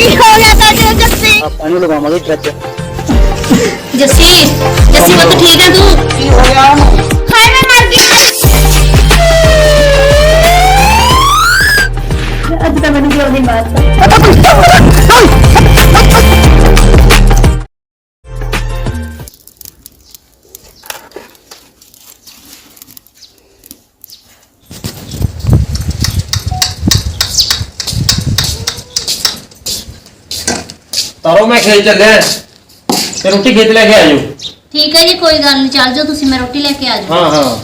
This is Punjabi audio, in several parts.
ਕੀ ਹੋ ਗਿਆ ਤੁਹਾਡੇ ਜੱਸੀ? ਆਪਾਂ ਨੂੰ ਲਗਾਵਾਂਗੇ ਟਰੱਚ ਜੱਸੀ ਜੱਸੀ ਪੁੱਤ ਠੀਕ ਆ ਤੂੰ? ਕੀ ਹੋ ਗਿਆ? ਹਾਏ ਮੈਂ ਮਰ ਗਿਆ ਅੱਜ ਤਾਂ ਮੈਨੂੰ ਕਿਉਂ ਨਹੀਂ ਮਾਰਦਾ ਤਾਰੋ ਮੈਂ ਖੇਤ ਚੱਲਿਆ। ਤੇ ਰੋਟੀ ਖੇਤ ਲੈ ਕੇ ਆ ਜਾਓ ਠੀਕ ਹੈ ਜੀ ਕੋਈ ਗੱਲ ਨਹੀਂ ਚੱਲ ਜਾਓ ਤੁਸੀਂ ਮੈਂ ਰੋਟੀ ਲੈ ਕੇ ਆ ਜਾਊਂ। ਹਾਂ ਹਾਂ।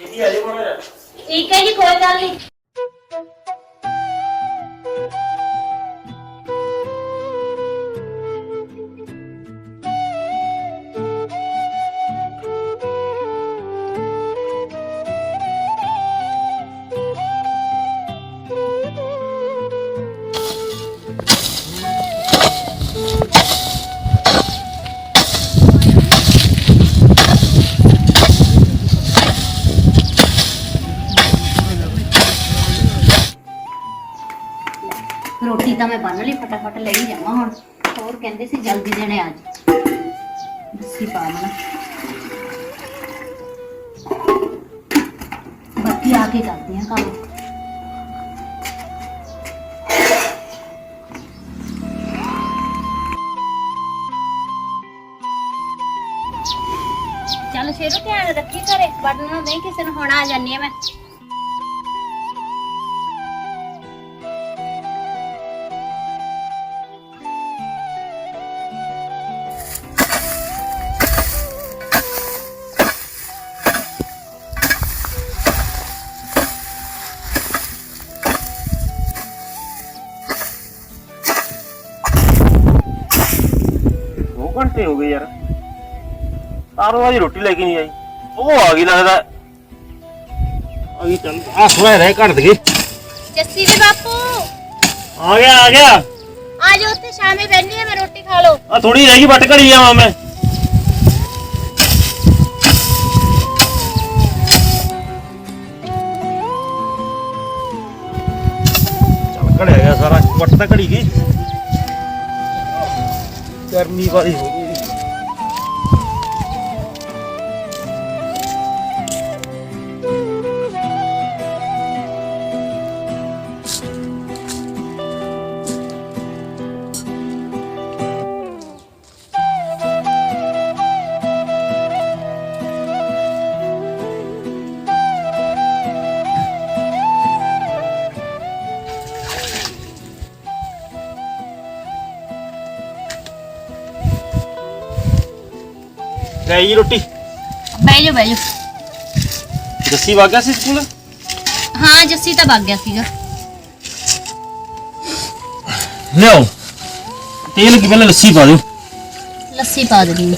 ਇਹ ਵੀ ਆ ਜਾਓ ਮਾੜਾ ਠੀਕ ਹੈ ਜੀ ਕੋਈ ਗੱਲ ਨਹੀਂ। ਨਹੀਂ, ਕਿਸੇ ਨੂੰ ਹੁਣ ਆ ਜਾਨੀ ਆ ਮੈਂ। ਦੋ ਘੰਟੇ ਹੋ ਗਏ ਯਾਰ। ਤਾਰੋ ਆਜੀ ਰੋਟੀ ਲੈ ਕੇ ਨਹੀਂ ਆਈ। ਉਹ ਆ ਗਈ ਲੱਗਦਾ। ਆ ਗਈ ਚੱਲ ਆ ਥੋੜਾ ਰਹਿ ਘੜ ਦਗੇ ਜੱਸੀ ਦੇ ਬਾਪੂ ਆ ਗਿਆ ਆ ਗਿਆ ਆ ਜਾਓ ਉੱਥੇ ਸ਼ਾਮੇ ਬੈਠੀ ਆ ਮੈਂ ਰੋਟੀ ਖਾ ਲਓ ਆ ਥੋੜੀ ਰਹਿ ਗਈ ਵੱਟ ਘੜੀ ਜਾਵਾਂ ਮੈਂ ਚੱਲ ਘੜਿਆ ਗਿਆ ਸਾਰਾ ਵੱਟ ਤਾਂ ਘੜੀ ਗਈ ਗਰਮੀ ਵਾਲੀ ਗਈ ਲੈ ਜੀ ਰੋਟੀ ਬਹਿ ਜਾਓ ਬਹਿ ਜਾਓ ਜੱਸੀ ਵਗ ਗਿਆ ਸੀ ਸਕੂਲ ਹਾਂ ਜੱਸੀ ਤਾਂ ਭੱਗ ਗਿਆ ਸੀਗਾ ਲਿਆਓ ਤੇਲ ਕੀ ਪਹਿਲਾਂ ਲੱਸੀ ਪਾ ਦਿਓ ਲੱਸੀ ਪਾ ਦੇਣੀ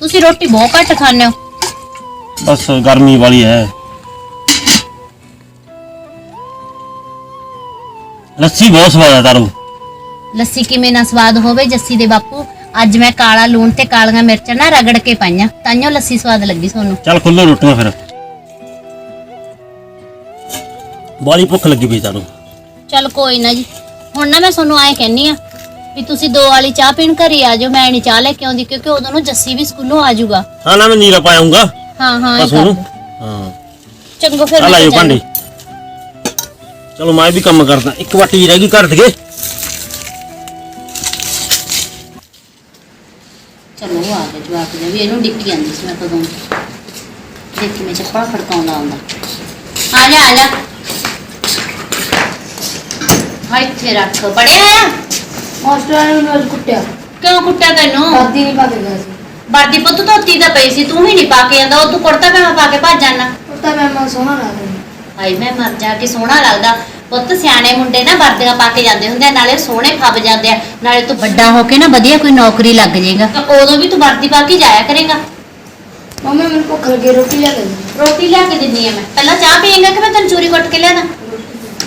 ਤੁਸੀਂ ਰੋਟੀ ਬਹੁਤ ਘੱਟ ਖਾਂਦੇ ਹੋ ਬਸ ਗਰਮੀ ਵਾਲੀ ਹੈ ਲੱਸੀ ਬਹੁਤ ਸਵਾਦ ਹੈ ਤਾਰੂ ਲੱਸੀ ਕਿਵੇਂ ਨਾ ਸਵਾਦ ਹੋਵੇ ਜੱਸੀ ਦੇ ਬਾਪੂ ਅੱਜ ਮੈਂ ਕਾਲਾ ਲੂਣ ਤੇ ਕਾਲੀਆਂ ਮਿਰਚਾਂ ਨਾ ਰਗੜ ਕੇ ਪਾਈਆਂ। ਤਾਂਿਓ ਲੱਸੀ ਸਵਾਦ ਲੱਗੀ ਤੁਹਾਨੂੰ ਚੱਲ ਖੁੱਲੋ ਰੋਟੀਆਂ ਫਿਰ। ਬਾਲੀ ਭੁੱਖ ਲੱਗੀ ਪਈ ਤਾਰੂ ਚਲ ਕੋਈ ਨਾ ਜੀ। ਹੁਣ ਨਾ ਮੈਂ ਤੁਹਾਨੂੰ ਆਏ ਕਹਿੰਨੀ ਆ ਵੀ ਤੁਸੀਂ ਦੋ ਵਾਲੀ ਚਾਹ ਪੀਣ ਘਰੇ ਆ ਜਾਓ ਮੈਂ ਨਹੀਂ ਚਾਹ ਲੈ ਕੇ ਆਉਂਦੀ ਕਿਉਂਕਿ ਉਦੋਂ ਨੂੰ ਜੱਸੀ ਵੀ ਸਕੂਲੋਂ ਆ ਜਾਊਗਾ। ਹਾਂ ਨਾ ਮੈਂ ਨੀਰਾ ਪਾਉਂਗਾ ਹਾਂ ਹਾਂ ਇਹ ਬਸ ਕਰ ਉਹਨੂੰ ਦਿਓ। ਹਾਂ ਚੰਗੋ ਫਿਰ ਆ ਮੈਂ ਲਾਇਓ ਚੱਲੀ। ਭਾਂਡੇ। ਚਲੋ ਮੈਂ ਵੀ ਕੰਮ ਕਰਦਾ। ਇੱਕ ਵਾਟੀ ਰਹਿ ਗਈ ਘਰ ਦਗੇ ਵੀ ਇਹਨੂੰ ਡਿੱਕੀ ਜਾਂਦੀ ਸੀ ਮੈਂ ਕਦੋਂ ਦੇਖੀ ਮੈਂ ਚੱਪਲ ਖੜਕਾਉਂਦਾ ਆਉਂਦਾ ਆ ਜਾ ਆ ਜਾ। ਹਾਂ ਇੱਥੇ ਰੱਖ ਪੜਿਆ ਆ ਮਾਸਟਰ ਨੇ ਮੈਨੂੰ ਅੱਜ ਕੁੱਟਿਆ। ਕਿਉਂ ਕੁੱਟਿਆ ਤੈਨੂੰ? ਦਾਦੀ ਨਹੀਂ ਪਾ ਕੇ ਗਿਆ ਸੀ। ਵਰਦੀ ਪੁੱਤ ਧੋਤੀ ਤਾਂ ਪਈ ਸੀ ਤੂੰ ਹੀ ਨਹੀਂ ਪਾ ਕੇ ਆਂਦਾ ਉਹ ਤੂੰ ਕੁੜਤਾ ਪਜਾਮਾ ਪਾ ਕੇ ਭੱਜ ਜਾਣਾ ਉਹ ਤਾਂ ਮੈਂ ਮਾ ਸੋਹਣਾ ਲੱਗਦਾ। ਹਾਏ ਮੈਂ ਮਰ ਜਾ ਕੇ ਸੋਹਣਾ ਲੱਗਦਾ। ਪੁੱਤ ਸਿਆਣੇ ਮੁੰਡੇ ਨਾ ਵਰਦੀਆਂ ਪਾ ਕੇ ਜਾਂਦੇ ਹੁੰਦੇ ਆ, ਨਾਲੇ ਸੋਹਣੇ ਫੱਬ ਜਾਂਦੇ ਆ। ਨਾਲੇ ਤੂੰ ਵੱਡਾ ਹੋ ਕੇ ਨਾ ਵਧੀਆ ਕੋਈ ਨੌਕਰੀ ਲੱਗ ਜਾਏਗਾ। ਉਦੋਂ ਵੀ ਤੂੰ ਵਰਦੀ ਪਾ ਕੇ ਜਾਇਆ ਕਰੇਗਾ। ਮੰਮੀ ਮੈਨੂੰ ਭੁੱਖ ਲੱਗੀ ਰੋਟੀ ਲਿਆ ਕੇ ਦੇ ਰੋਟੀ ਲਿਆ ਕੇ ਦਿੰਨੀ ਆ ਮੈਂ। ਪਹਿਲਾਂ ਚਾਹ ਪੀਏਗਾ ਕਿ ਮੈਂ ਤੈਨੂੰ ਚੂਰੀ ਕੁੱਟ ਕੇ ਲਿਆ ਦਾਂ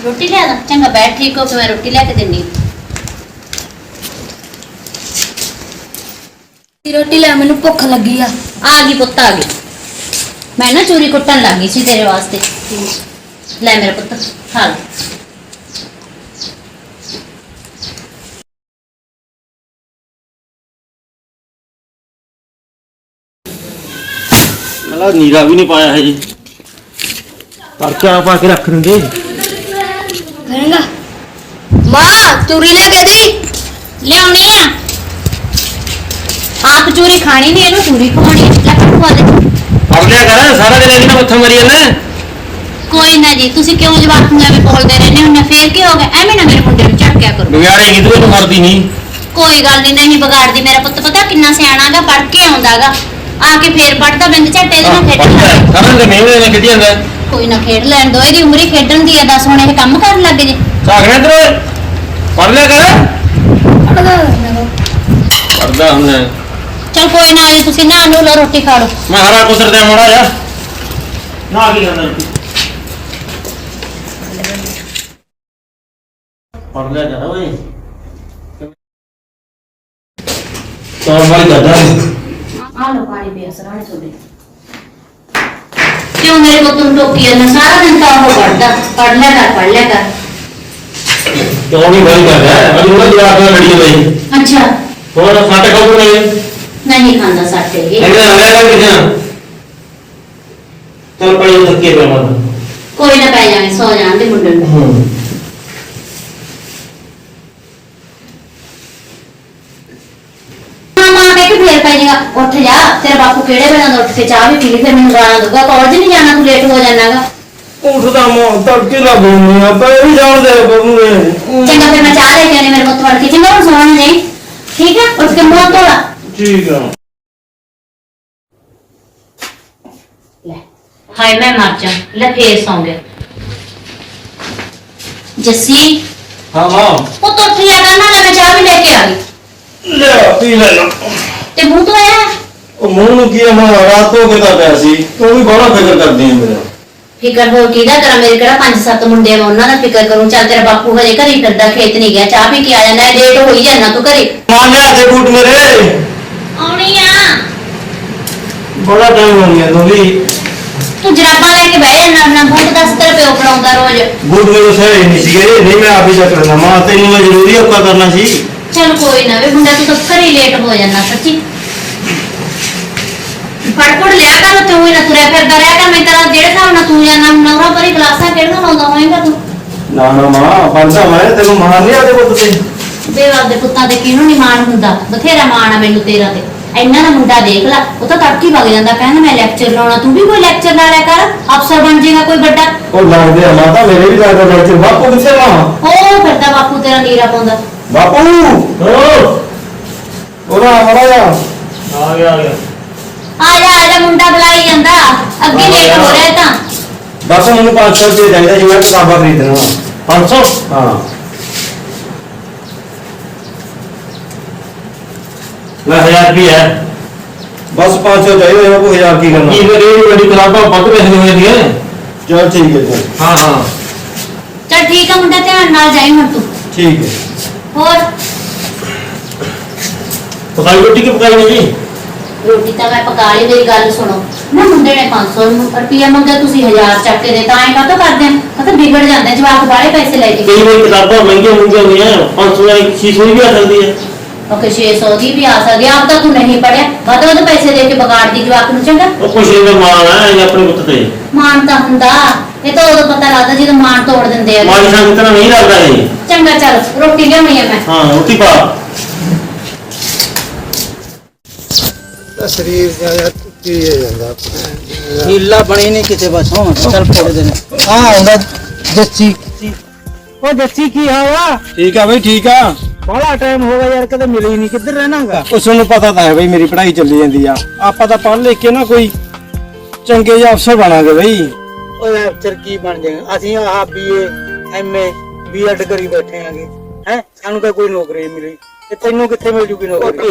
ਰੋਟੀ ਲਿਆ ਦਾਂ। ਚੰਗਾ ਬੈਠ ਠੀਕ ਹੋ ਕੇ ਮੈਂ ਰੋਟੀ ਲਿਆ ਕੇ ਦਿੰਨੀ ਆਂ। ਰੋਟੀ ਲੈ ਮੈਨੂੰ ਭੁੱਖ ਲੱਗੀ ਆ। ਆ ਗਈ ਪੁੱਤ ਆ ਗਈ। ਮੈਂ ਨਾ ਚੂਰੀ ਕੁੱਟਣ ਲੱਗੀ ਸੀ ਤੇਰੇ ਵਾਸਤੇ। ਲੈ ਮੇਰਾ ਪੁੱਤ ਖਾ ਲੈ। ਮਤਲਬ ਨੀਰਾ ਵੀ ਨਹੀਂ ਪਾਇਆ ਹੈ ਜੀ ਪਰਚਾ ਪਾ ਕੇ ਰੱਖ ਦਿੰਦੇ। ਕਰੇਗਾ। ਮਾਂ ਚੂਰੀ ਲੈ ਕੇ ਦੀ ਲਿਆਉਣੀ ਆ। ਆਪ ਚੂਰੀ ਖਾਣੀ ਨਹੀਂ ਇਹਨੂੰ ਚੂਰੀ ਖਵਾਉਣੀ। ਲੈ ਖਵਾ ਦੇ। ਫੜ ਲਿਆ ਕਰ ਸਾਰਾ ਦਿਨ ਇਹਨਾਂ ਮੱਥਾ ਮਰੀ ਜਾਂਦਾ। ਕੋਈ ਨਾ ਜੀ ਤੁਸੀਂ ਕਿਉਂ ਜਵਾਬ ਨੂੰ ਐਵੇਂ ਬੋਲਦੇ ਰਹਿੰਦੇ ਹੋ? ਫੇਰ ਕੀ ਹੋ ਗਿਆ? ਐਵੇਂ ਨਾ ਮੇਰੇ ਮੁੰਡੇ ਨੂੰ ਝਟਕਿਆ ਕਰੋ। ਬਿਗਾੜੇ ਕਿਧਰੇ ਨੂੰ ਮਰਦੀ ਨਹੀਂ। ਕੋਈ ਗੱਲ ਨਹੀਂ ਨਹੀਂ ਵਿਗਾੜਦੀ ਮੇਰਾ ਪੁੱਤ। ਪਤਾ ਕਿੰਨਾ ਸਿਆਣਾਗਾ ਪੜ ਕੇ ਆਉਂਦਾਗਾ ਆ ਕੇ ਫੇਰ ਪੜਦਾ ਬਿੰਦ ਝੱਟੇ ਇਹਦੇ ਨਾਲ ਖੇਡਣਾ ਸਾਰਾ ਦਿਨ ਮੇਵੇਂ ਨੇ ਖੇਡੀ ਜਾਂਦਾ ਕੋਈ ਨਾ ਖੇਡ ਲੈਣ ਦੋ ਇਹਦੀ ਉਮਰ ਹੀ ਖੇਡਣ ਦੀ ਆ ਦੱਸ ਹੁਣ ਇਹ ਕੰਮ ਕਰਨ ਲੱਗ ਜੇ। ਸਾਖਣਾ ਇਧਰ ਪੜ ਲਿਆ ਕਰ। ਪੜਦਾ ਹੁੰਦਾ ਚਲ ਕੋਈ ਨਾ ਜੀ ਤੁਸੀਂ ਨਾ ਲਓ ਰੋਟੀ ਖਾ ਲਓ। ਮੈਂ ਹਰਾ ਕੁਸਰ ਤੇ ਮੋੜਾ ਜਾ ਨਾ ਕੀ ਕਰਨਾ ਪੜ ਲਿਆ ਕਰ ਓਏ। ਤੋਰ ਵਾਲੀ ਗੱਦਾ ਆ ਲਓ ਪਾਣੀ ਪਿਆ ਸਰਾਣੇ ਤੁਹਾਡੇ। ਕਿਉਂ ਮੇਰੇ ਪੁੱਤ ਨੂੰ ਟੋਕੀ ਜਾਂਦਾ? ਸਾਰਾ ਦਿਨ ਤਾਂ ਉਹ ਪੜਦਾ ਪੜ ਲਿਆ ਕਰ ਪੜ ਲਿਆ ਕਰ। ਕਿਉਂ ਨਹੀਂ ਵਾਲੀ ਕਰਦਾ ਅਜੀ ਉਹਦਾ ਜਵਾਬ ਨਾਲ ਲੜੀ ਅੱਛਾ। ਹੋਰ ਸਾਡੇ ਕੋਲ ਨਹੀਂ? ਨਹੀਂ ਖਾਂਦਾ ਸਾਡੇ ਇਹ। ਆਇਆ ਕਰ ਕਿਹਾ ਚਲ ਪੜੀ ਥੱਕੇ ਮਤ ਕੋਈ ਨਾ ਪੈ ਜਾਵੇ ਸੌ ਜਾਣ ਦੇ ਮੁੰਡੇ ਨੂੰ ਹੂੰ ਮਾਂ ਮਾਂ ਕਹਿ ਕੇ ਫੇਰ ਪੈ ਜਾਏਗਾ ਉੱਠ ਜਾ ਤੇਰਾ ਬਾਪੂ ਕਿਹੜੇ ਵੇਲੇ ਦਾ ਉੱਠ ਕੇ ਚਾਹ ਵੀ ਪੀ ਲਈ ਫਿਰ ਮੈਨੂੰ ਗਾਲਾਂ ਦਊਗਾ। ਕਾਲਜ ਨਹੀਂ ਜਾਣਾ ਤੂੰ ਲੇਟ ਹੋ ਜਾਣਾਗਾ। ਉੱਠਦਾ ਮੋ ਤੜਕੇ ਦਾ ਬੋਲਨੀ ਆ ਪਰ ਇਹ ਵੀ ਜਾਣਦੇ ਆ ਬਰੂ ਨੇ। ਚੰਗਾ ਫਿਰ ਮੈਂ ਚਾਹ ਲੈ ਕੇ ਆਣੀ ਮੇਰੇ ਪੁੱਤ ਵੜ ਕੇ। ਚੰਗਾ ਹੁਣ ਸੌਣ ਨਹੀਂ। ਠੀਕ ਹੈ ਉੱਠ ਕੇ ਮੂੰਹ ਧੋ ਲਾ। ਠੀਕ ਆ। ਲੈ। ਹਾਏ ਮੈਂ ਮਰ ਜਾ। ਲੈ ਫੇਰ ਸੌਂ ਗਿਆ। ਜੱਸੀ। ਹਾਂ ਹਾਂ ਉਹ ਤੋਂ ਉੱਠ ਜਾ ਕਰਨਾ ਲੈ ਮੈਂ ਚਾਹ ਵੀ ਲੈ ਕੇ ਆ ਗਈ। ਲੈ ਪੀ ਲੈ ਲਾ। ਤੇ ਮੂੰਹ ਧੋਇਆ? ਉਹ ਮੂੰਹ ਨੂੰ ਕੀ ਆ ਮੈਂ ਰਾਤ ਹੋ ਕੇ ਤਾਂ ਪਿਆ ਸੀ ਤੂੰ ਵੀ ਬੜਾ ਫਿਕਰ ਕਰਦੀ ਹੈ ਮੇਰਾ। ਫਿਕਰ ਹੋ ਕਿਹਦਾ ਕਰਾਂ ਮੇਰੇ ਕਿਹੜਾ ਪੰਜ ਸੱਤ ਮੁੰਡੇ ਆ ਉਹਨਾਂ ਦਾ ਫਿਕਰ ਕਰੂੰ। ਚੱਲ ਤੇਰਾ ਬਾਪੂ ਹਜੇ ਘਰੇ ਫਿਰਦਾ ਖੇਤ ਨਹੀਂ ਗਿਆ ਚਾਹ ਪੀ ਕੇ ਆ ਜਾਂਦਾ ਲੇਟ ਹੋਈ ਜਾਣਾ ਤੂੰ ਘਰੇ। ਮਾਂ ਲਿਆ ਦੇ ਬੂਟ ਮੇਰੇ। ਆਉਣੀ ਆ। ਬੜਾ ਟਾਈਮ ਹੋ ਗਿਆ ਵੀ। ਤੂੰ ਜਰਾਬਾਂ ਲੈ ਕੇ ਬਹਿ ਜਾ ਨਾ ਬੂਟ ਦੱਸ ਤੇਰਾ ਪਿਓ ਪੜਾਉਂਦਾ ਰੋਜ਼। ਬੂਟ ਮੇਰੇ ਸਹੀ ਨਹੀਂ ਸੀਗੇ ਨਹੀਂ ਮੈਂ ਆਪ ਹੀ ਚੱਕ ਲੈਣਾ ਮਾਂ ਤੈਨੂੰ ਮੈਂ ਜ਼ਰੂਰੀ ਔਕਾ ਕਰਨਾ ਸੀ। ਚਲ ਕੋਈ ਨਾ ਵੇ ਮੁੰਡਾ ਤੂੰ ਤਾਂ ਘਰੇ ਲੇਟ ਹੋ ਜਾਣਾ ਸੱਚੀ। ਫੜ ਫੜ ਲਿਆ ਕਰ ਤੂੰ ਹੀ ਨਾ ਤੁਰਿਆ ਫਿਰਦਾ ਰਿਹਾ ਕਰ ਮੈਂ ਤੇਰਾ ਜਿਹੜੇ ਹਿਸਾਬ ਨਾਲ ਤੂੰ ਜਾਣਾ ਨਵਰਾ ਪਰੀ ਕਲਾਸਾਂ ਕਿਹੜੀਆਂ ਲਾਉਂਦਾ ਹੋਏਗਾ ਤੂੰ? ਨਾ ਨਾ ਮਾਂ ਪੜਦਾ ਮੈਂ ਤੈਨੂੰ ਮਾਰ ਨਹੀਂ ਆਦੇ ਪੁੱਤ ਤੇ? ਬੇਵਾਦ ਦੇ ਪੁੱਤਾਂ ਤੇ ਕਿਹਨੂੰ ਨਹੀਂ ਮਾਣ ਹੁੰਦਾ? ਬਥੇਰਾ ਮਾਣ ਆ ਮੈਨੂੰ ਤੇਰਾ ਤੇ। ਇੰਨਾ ਦਾ ਮੁੰਡਾ ਦੇਖ ਲੈ ਉਹ ਤਾਂ ਤੜਕੀ ਵਗ ਜਾਂਦਾ ਕਹਿੰਦਾ ਮੈਂ ਲੈਕਚਰ ਲਾਉਣਾ ਤੂੰ ਵੀ ਕੋਈ ਲੈਕਚਰ ਲਾ ਲਿਆ ਕਰ? ਅਫਸਰ ਬਣ ਜਾਏਗਾ ਕੋਈ ਵੱਡਾ। ਉਹ ਲੱਗਦੇ ਆ ਮਾਤਾ ਮੇਰੇ ਵੀ ਲੱਗਦਾ ਬੈਠੇ ਬਾਪੂ ਕਿੱਥੇ ਮਾਂ ਉਹ ਫਿਰਦਾ ਬਾਪੂ ਤੇਰਾ ਨੀਰਾ ਪਾਉਂਦਾ। ਬਾਪੂ! ਹੋ! ਉਹਦਾ ਜਾ ਆ ਗਿਆ ਆ ਗਿਆ। ਆ ਜਾ ਆ ਜਾ ਮੁੰਡਾ ਬੁਲਾਈ ਜਾਂਦਾ। ਅੱਗੇ ਲੇਟ ਹੋ ਰਿਹਾ ਤਾਂ। ਬਾਪੂ ਮੈਨੂੰ 500 ਰੁਪਏ ਚਾਹੀਦਾ ਜੀ ਮੈਂ ਕਿਤਾਬਾਂ ਖਰੀਦਣਾ। 500 ਹਾਂ। ਲੈ 1000 ਰੁਪਏ ਹੈ। ਬਸ 500 ਚਾਹੀਦਾ ਬਾਪੂ 1000 ਕੀ ਕਰਨਾ? ਕੀ ਫਿਰ ਇਹ ਵੱਡੀ ਕਿਤਾਬਾਂ ਵੱਧ ਪੈਸੇ ਦੀਆਂ? ਹੁੰਦੀਆਂ ਚਲ ਠੀਕ ਹੈ ਚਲ ਹਾਂ ਹਾਂ। ਚਲ ਠੀਕ ਆ ਮੁੰਡਾ ਧਿਆਨ ਨਾਲ ਜਾਈ ਹੁਣ ਤੂੰ। ਠੀਕ ਹੈ। ਹੋਰ? ਪਕਾਈ ਰੋਟੀ ਕਿ ਪਕਾਈ ਨਹੀਂ? ਜੀ ਰੋਟੀ ਤਾਂ ਮੈਂ ਪਕਾ ਲਈ ਮੇਰੀ ਗੱਲ ਸੁਣੋ। ਨਾ ਮੁੰਡੇ ਨੇ 500 ਰੁਪਿਆ ਮੰਗਿਆ ਤੁਸੀਂ 1000 ਚੱਕ ਕੇ ਦੇ ਤਾਂ ਐਂ ਕਾਹਤੋਂ ਕਰਦੇ ਆ? ਪਤਾ ਵਿਗੜ ਜਾਂਦੇ ਜਵਾਕ ਬਾਹਲੇ ਪੈਸੇ ਲੈ ਕੇ। ਕਈ ਵਾਰ ਕਿਤਾਬਾਂ ਮਹਿੰਗੀਆਂ ਹੁੰਦੀਆਂ ਹੁੰਦੀਆਂ 500 ਦਾ ਇੱਕ ਚੀਜ਼ ਵੀ ਆ ਸਕਦੀ ਹੈ। ਓਕੇ 600 ਦੀ ਵੀ ਆ ਸਕਦੀ ਆ, ਆਪ ਤਾਂ ਤੂੰ ਨਹੀਂ ਪੜਿਆ ਵੱਧ ਵੱਧ ਪੈਸੇ ਦੇ ਕੇ ਵਿਗਾੜਦੀ ਜਵਾਕ ਨੂੰ ਚੰਗਾ? ਉਹ ਖੁਸ਼ੀ ਦਾ ਮਾਣ ਹੈ ਇਹ ਆਪਣੇ ਪੁੱਤ ਤੇ। ਮਾਣ ਤਾਂ ਹੁੰਦਾ ਇਹ ਤਾਂ ਉਦੋਂ ਪਤਾ ਲੱਗਦਾ ਜਦੋਂ ਮਾਣ ਤੋੜ ਦਿੰਦੇ ਆ। ਮਾਣ ਸੰਗ ਤਰ੍ਹਾਂ ਨਹੀਂ ਲੱਗਦਾ ਇਹ। ਚੰਗਾ ਚੱਲ ਰੋਟੀ ਲਿਆਉਣੀ ਆ ਮੈਂ। ਹਾਂ ਰੋਟੀ ਪਾ। ਤਾਂ ਸਰੀਰ ਜਿਹਾ ਟੁੱਟੀ ਜਾਂਦਾ ਹੀਲਾ ਬਣੀ ਨਹੀਂ ਕਿਤੇ ਬਸ ਹੁਣ ਚੱਲ ਫੋੜ ਦੇ ਆ ਆਉਂਦਾ ਜੱਸੀ। ਉਹ ਦੱਸੀ ਕੀ ਹਾਲਾ ਠੀਕ ਆ ਬਈ ਠੀਕ ਆ। ਬੜਾ ਟਾਈਮ ਹੋ ਗਿਆ ਯਾਰ ਕਦੇ ਮਿਲੇ ਹੀ ਨਹੀਂ। ਕਿੱਧਰ ਰਹਿਣਾਗਾ? ਉਸ ਨੂੰ ਪਤਾ ਤਾਂ ਹੈ ਬਈ ਮੇਰੀ ਪੜ੍ਹਾਈ ਚੱਲੀ ਜਾਂਦੀ ਆ। ਆਪਾਂ ਤਾਂ ਪੜ੍ਹ ਲਿਖ ਕੇ ਨਾ ਕੋਈ ਚੰਗੇ ਜਿਹਾ ਅਫਸਰ ਬਣਾਂਗੇ ਬਈ। ਓਏ ਅਫਸਰ ਕੀ ਬਣ ਜਾਏਗਾ? ਅਸੀਂ ਆਹ ਬੀਏ ਐਮਏ ਬੀਐਡ ਕਰੀ ਬੈਠੇ ਆਂਗੇ ਹੈ? ਸਾਨੂੰ ਤਾਂ ਕੋਈ ਨੌਕਰੀ ਨਹੀਂ ਮਿਲੀ। ਤੇ ਤੈਨੂੰ ਕਿੱਥੇ ਮਿਲ ਜੂਗੀ ਨੌਕਰੀ?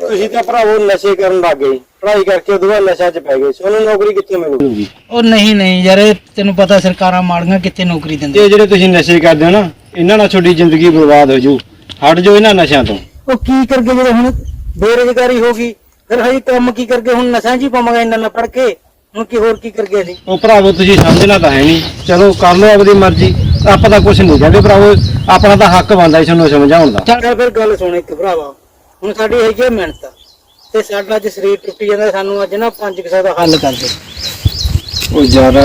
ਤੁਸੀਂ ਤਾਂ ਭਰਾਵੋ ਨਸ਼ੇ ਕਰਨ ਲੱਗ ਗਏ। ਪੜ੍ਹਾਈ ਕਰਕੇ ਉਦੋਂ ਬਾਅਦ ਨਸ਼ਾ 'ਚ ਪੈ ਗਏ। ਸੋਨੂੰ ਨੌਕਰੀ ਕਿੱਥੇ ਮਿਲੂਗੀ? ਉਹ ਨਹੀਂ ਨਹੀਂ ਯਾਰ ਇਹ ਤੈਨੂੰ ਪਤਾ ਸਰਕਾਰਾਂ ਮਾੜੀਆਂ ਕਿੱਥੇ ਨੌਕਰੀ ਦਿੰਦੇ ਤੇ ਜਿਹੜੇ ਤੁਸੀਂ ਨਸ਼ੇ ਕਰਦੇ ਹੋ ਨਾ ਇਹਨਾਂ ਨਾਲ ਤੁਹਾਡੀ ਜ਼ਿੰਦਗੀ ਬਰਬਾਦ ਹੋ ਜੂ। ਹਟ ਜਾਓ ਇਹਨਾਂ ਨਸ਼ਿਆਂ ਤੋਂ। ਉਹ ਕੀ ਕਰਕੇ ਜਦੋਂ ਹੁਣ ਬੇਰੁਜ਼ਗਾਰੀ ਹੋ ਗਈ? ਫਿਰ ਹਈ ਕੰਮ ਕੀ ਕਰਕੇ ਹੁਣ ਨਸ਼ਾ 'ਚ ਹੀ ਪਾਵਾਂਗੇ ਇੰਨਾ ਨਾ ਪੜ ਕੇ। ਹੁਣ ਕੀ ਹੋਰ ਕੀ ਕਰ ਗਿਆ ਸੀ ਉਹ ਭਰਾਵੋ ਤੁਸੀਂ ਸਮਝਣਾ ਤਾਂ ਹੈ ਨਹੀਂ। ਚਲੋ ਕਰ ਲਓ ਆਪਣੀ ਮਰਜ਼ੀ। ਆਪਾਂ ਤਾਂ ਕੁਝ ਨਹੀਂ ਕਹਿੰਦੇ ਭਰਾਵੋ ਆਪਣਾ ਤਾਂ ਹੱਕ ਬਣਦਾ ਇਸ ਨੂੰ ਸਮਝਾਉਣ ਦਾ। ਚੱਲ ਫਿਰ ਗੱਲ ਸੁਣ ਇੱਕ ਭਰਾਵਾ ਹੁਣ ਸਾਡੀ ਹੈਗੀ ਆ ਮਿਹਨਤ ਤੇ ਸਾਡਾ ਅੱਜ ਸਰੀਰ ਟੁੱਟੀ ਜਾਂਦਾ ਸਾਨੂੰ ਅੱਜ ਨਾ ਪੰਜ ਕਿਸੇ ਦਾ ਹੱਲ ਕਰ ਦੇ। ਉਹ ਯਾਰ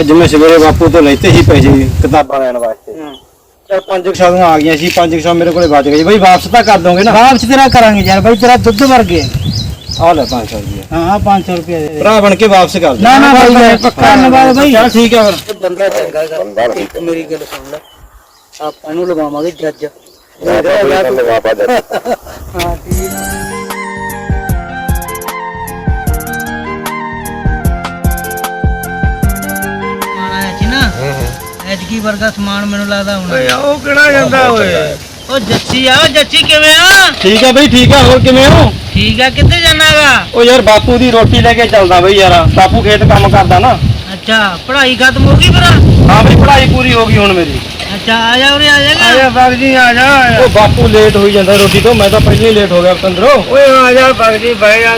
ਅੱਜ ਮੈਂ ਸਵੇਰੇ ਬਾਪੂ ਤੋਂ ਲੈਤੇ ਸੀ ਪੈਸੇ ਕਿਤਾਬਾਂ ਲੈਣ ਵਾਸਤੇ। ਹਾਂ। ਚਲ 500 ਦੀਆਂ ਆ ਗਈਆਂ ਸੀ 500 ਮੇਰੇ ਕੋਲੇ ਬਚ ਗਏ ਬਈ ਵਾਪਸ ਤਾਂ ਕਰ ਦੋਗੇ ਨਾ। ਵਾਪਸ ਤੇਰਾ ਕਰਾਂਗੇ ਯਾਰ ਬਾਈ ਤੇਰਾ ਦੁੱਧ ਵਰਗੇ ਆ ਲੈ 500 ਰੁਪਏ। ਹਾਂ 500 ਰੁਪਏ। ਦੇ ਭਰਾ ਬਣ ਕੇ ਵਾਪਸ ਕਰ ਦੇ। ਨਾ ਨਾ ਬਾਈ ਯਾਰ ਪੱਕਾ ਧੰਨਵਾਦ ਬਾਈ। ਚਲ ਠੀਕ ਆ ਫਿਰ। ਬੰਦਾ ਚੰਗਾ ਗਾ। ਇੱਕ ਮੇਰੀ ਗੱਲ ਸੁਣ ਲੈ। ਆਪਾਂ ਨੂੰ ਲਗਾਵਾਂਗੇ ਜੱਜ। ਹਾਂ ਠੀਕ ਆਇਆ ਸੀ ਨਾ? ਐਤਕੀ ਵਰਗਾ ਸਮਾਨ ਮੈਨੂੰ ਲੱਗਦਾ ਹੁਣ। ਓਏ ਉਹ ਕਿਹੜਾ ਜਾਂਦਾ ਓਏ? ਉਹ ਜੱਸੀ ਆ ਜੱਸੀ ਕਿਵੇਂ ਆ? ਠੀਕ ਆ ਬਈ ਠੀਕ ਆ। ਹੋਰ ਕਿਵੇਂ ਹੋ? ਠੀਕ ਆ ਕਿੱਥੇ ਜਾਣਾਗਾ ਉਹ ਯਾਰ ਬਾਪੂ ਦੀ ਰੋਟੀ ਲੈ ਕੇ ਚੱਲਦਾ ਬਈ ਯਾਰ ਬਾਪੂ ਖੇਤ ਕੰਮ ਕਰਦਾ ਨਾ। ਅੱਛਾ ਪੜ੍ਹਾਈ ਖਤਮ ਹੋ ਗਈ ਫਿਰ? ਹਾਂ ਬਈ ਪੜ੍ਹਾਈ ਪੂਰੀ ਹੋ ਗਈ ਹੁਣ ਮੇਰੀ। ਅੱਛਾ ਆ ਜਾ ਉਰੇ ਆ ਜਾਗਾ ਬਾਗ ਜੀ ਆ ਜਾ ਉਹ ਬਾਪੂ ਲੇਟ ਹੋਈ ਜਾਂਦਾ ਰੋਟੀ ਤੋਂ ਮੈਂ ਤਾਂ ਪਹਿਲਾਂ ਹੀ ਲੇਟ ਹੋ ਗਿਆ ਪਤੰਦਰੋ। ਓਏ ਆ ਜਾ ਬਾਗ ਜੀ ਬਹਿ ਜਾ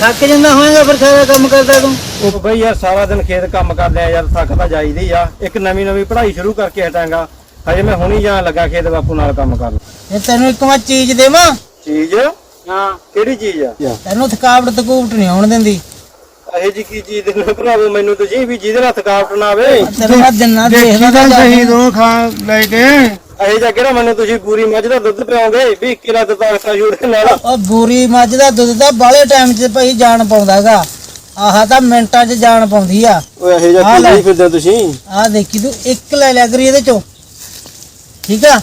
ਥੱਕ ਜਾਂਦਾ ਹੋਏਗਾ ਫਿਰ ਸਾਰਾ ਕੰਮ ਕਰਦਾ ਤੂੰ। ਉਹ ਬਈ ਯਾਰ ਸਾਰਾ ਦਿਨ ਖੇਤ ਕੰਮ ਕਰਦੇ ਆ ਯਾਰ ਥੱਕ ਤਾਂ ਜਾਈਦਾ ਆ। ਇੱਕ ਨਵੀਂ ਨਵੀਂ ਪੜ੍ਹਾਈ ਸ਼ੁਰੂ ਕਰਕੇ ਹਟਾਂਗਾ। ਹਜੇ ਮੈਂ ਹੁਣੀ ਜਾਣ ਲੱਗਾ ਖੇਤ ਬਾਪੂ ਨਾਲ ਕੰਮ ਕਰਨ। ਇਹ ਤੈਨੂੰ ਇੱਕ ਵਾਰ ਚੀਜ਼ ਦੇਵਾਂ। ਚੀਜ਼? ਹਾਂ ਕਿਹੜੀ ਚੀਜ਼ ਆ? ਤੈਨੂੰ ਥਕਾਵਟ ਤਕੂਵਟ ਨਹੀਂ ਆਉਣ ਦਿੰਦੀ। ਇਹ ਜੀ ਕੀ ਚੀਜ਼ ਦੇ ਭਰਾਵੋ? ਮੈਨੂੰ ਤੁਸੀਂ ਵੀ ਜਿਹਦੇ ਨਾਲ ਥਕਾਵਟ ਨਾ ਆਵੇ। ਤੇਰੇ ਨਾਲ ਦਿਨਾਂ ਦੇਖਦਾ ਤਾਂ ਸਹੀ ਦੋ ਖਾ ਲੈ ਕੇ। ਇਹ ਜਾਂ ਕਿਹੜਾ ਮੈਨੂੰ ਤੁਸੀਂ ਪੂਰੀ ਮੱਝ ਦਾ ਦੁੱਧ ਪਿਆਉਂਗੇ? ਵੀ ਇੱਕ ਕਿਲਾ ਤੇ ਤਾਕਤਾਂ ਜੁੜੇ ਨਾਲ। ਉਹ ਬੂਰੀ ਮੱਝ ਦਾ ਦੁੱਧ ਤਾਂ ਬਾਲੇ ਟਾਈਮ 'ਚ ਭਾਈ ਜਾਣ ਪਾਉਂਦਾਗਾ ਆਹ ਤਾਂ ਮਿੰਟਾਂ 'ਚ ਜਾਣ ਪਾਉਂਦੀ ਆ। ਓਏ ਇਹ ਜਾਂ ਕੀ। ਲਈ ਫਿਰਦੇ ਤੁਸੀਂ? ਆਹ ਦੇਖੀ ਤੂੰ ਇੱਕ ਲੈ ਲਿਆ ਕਰੀ ਇਹਦੇ 'ਚੋਂ। ਠੀਕ ਆ?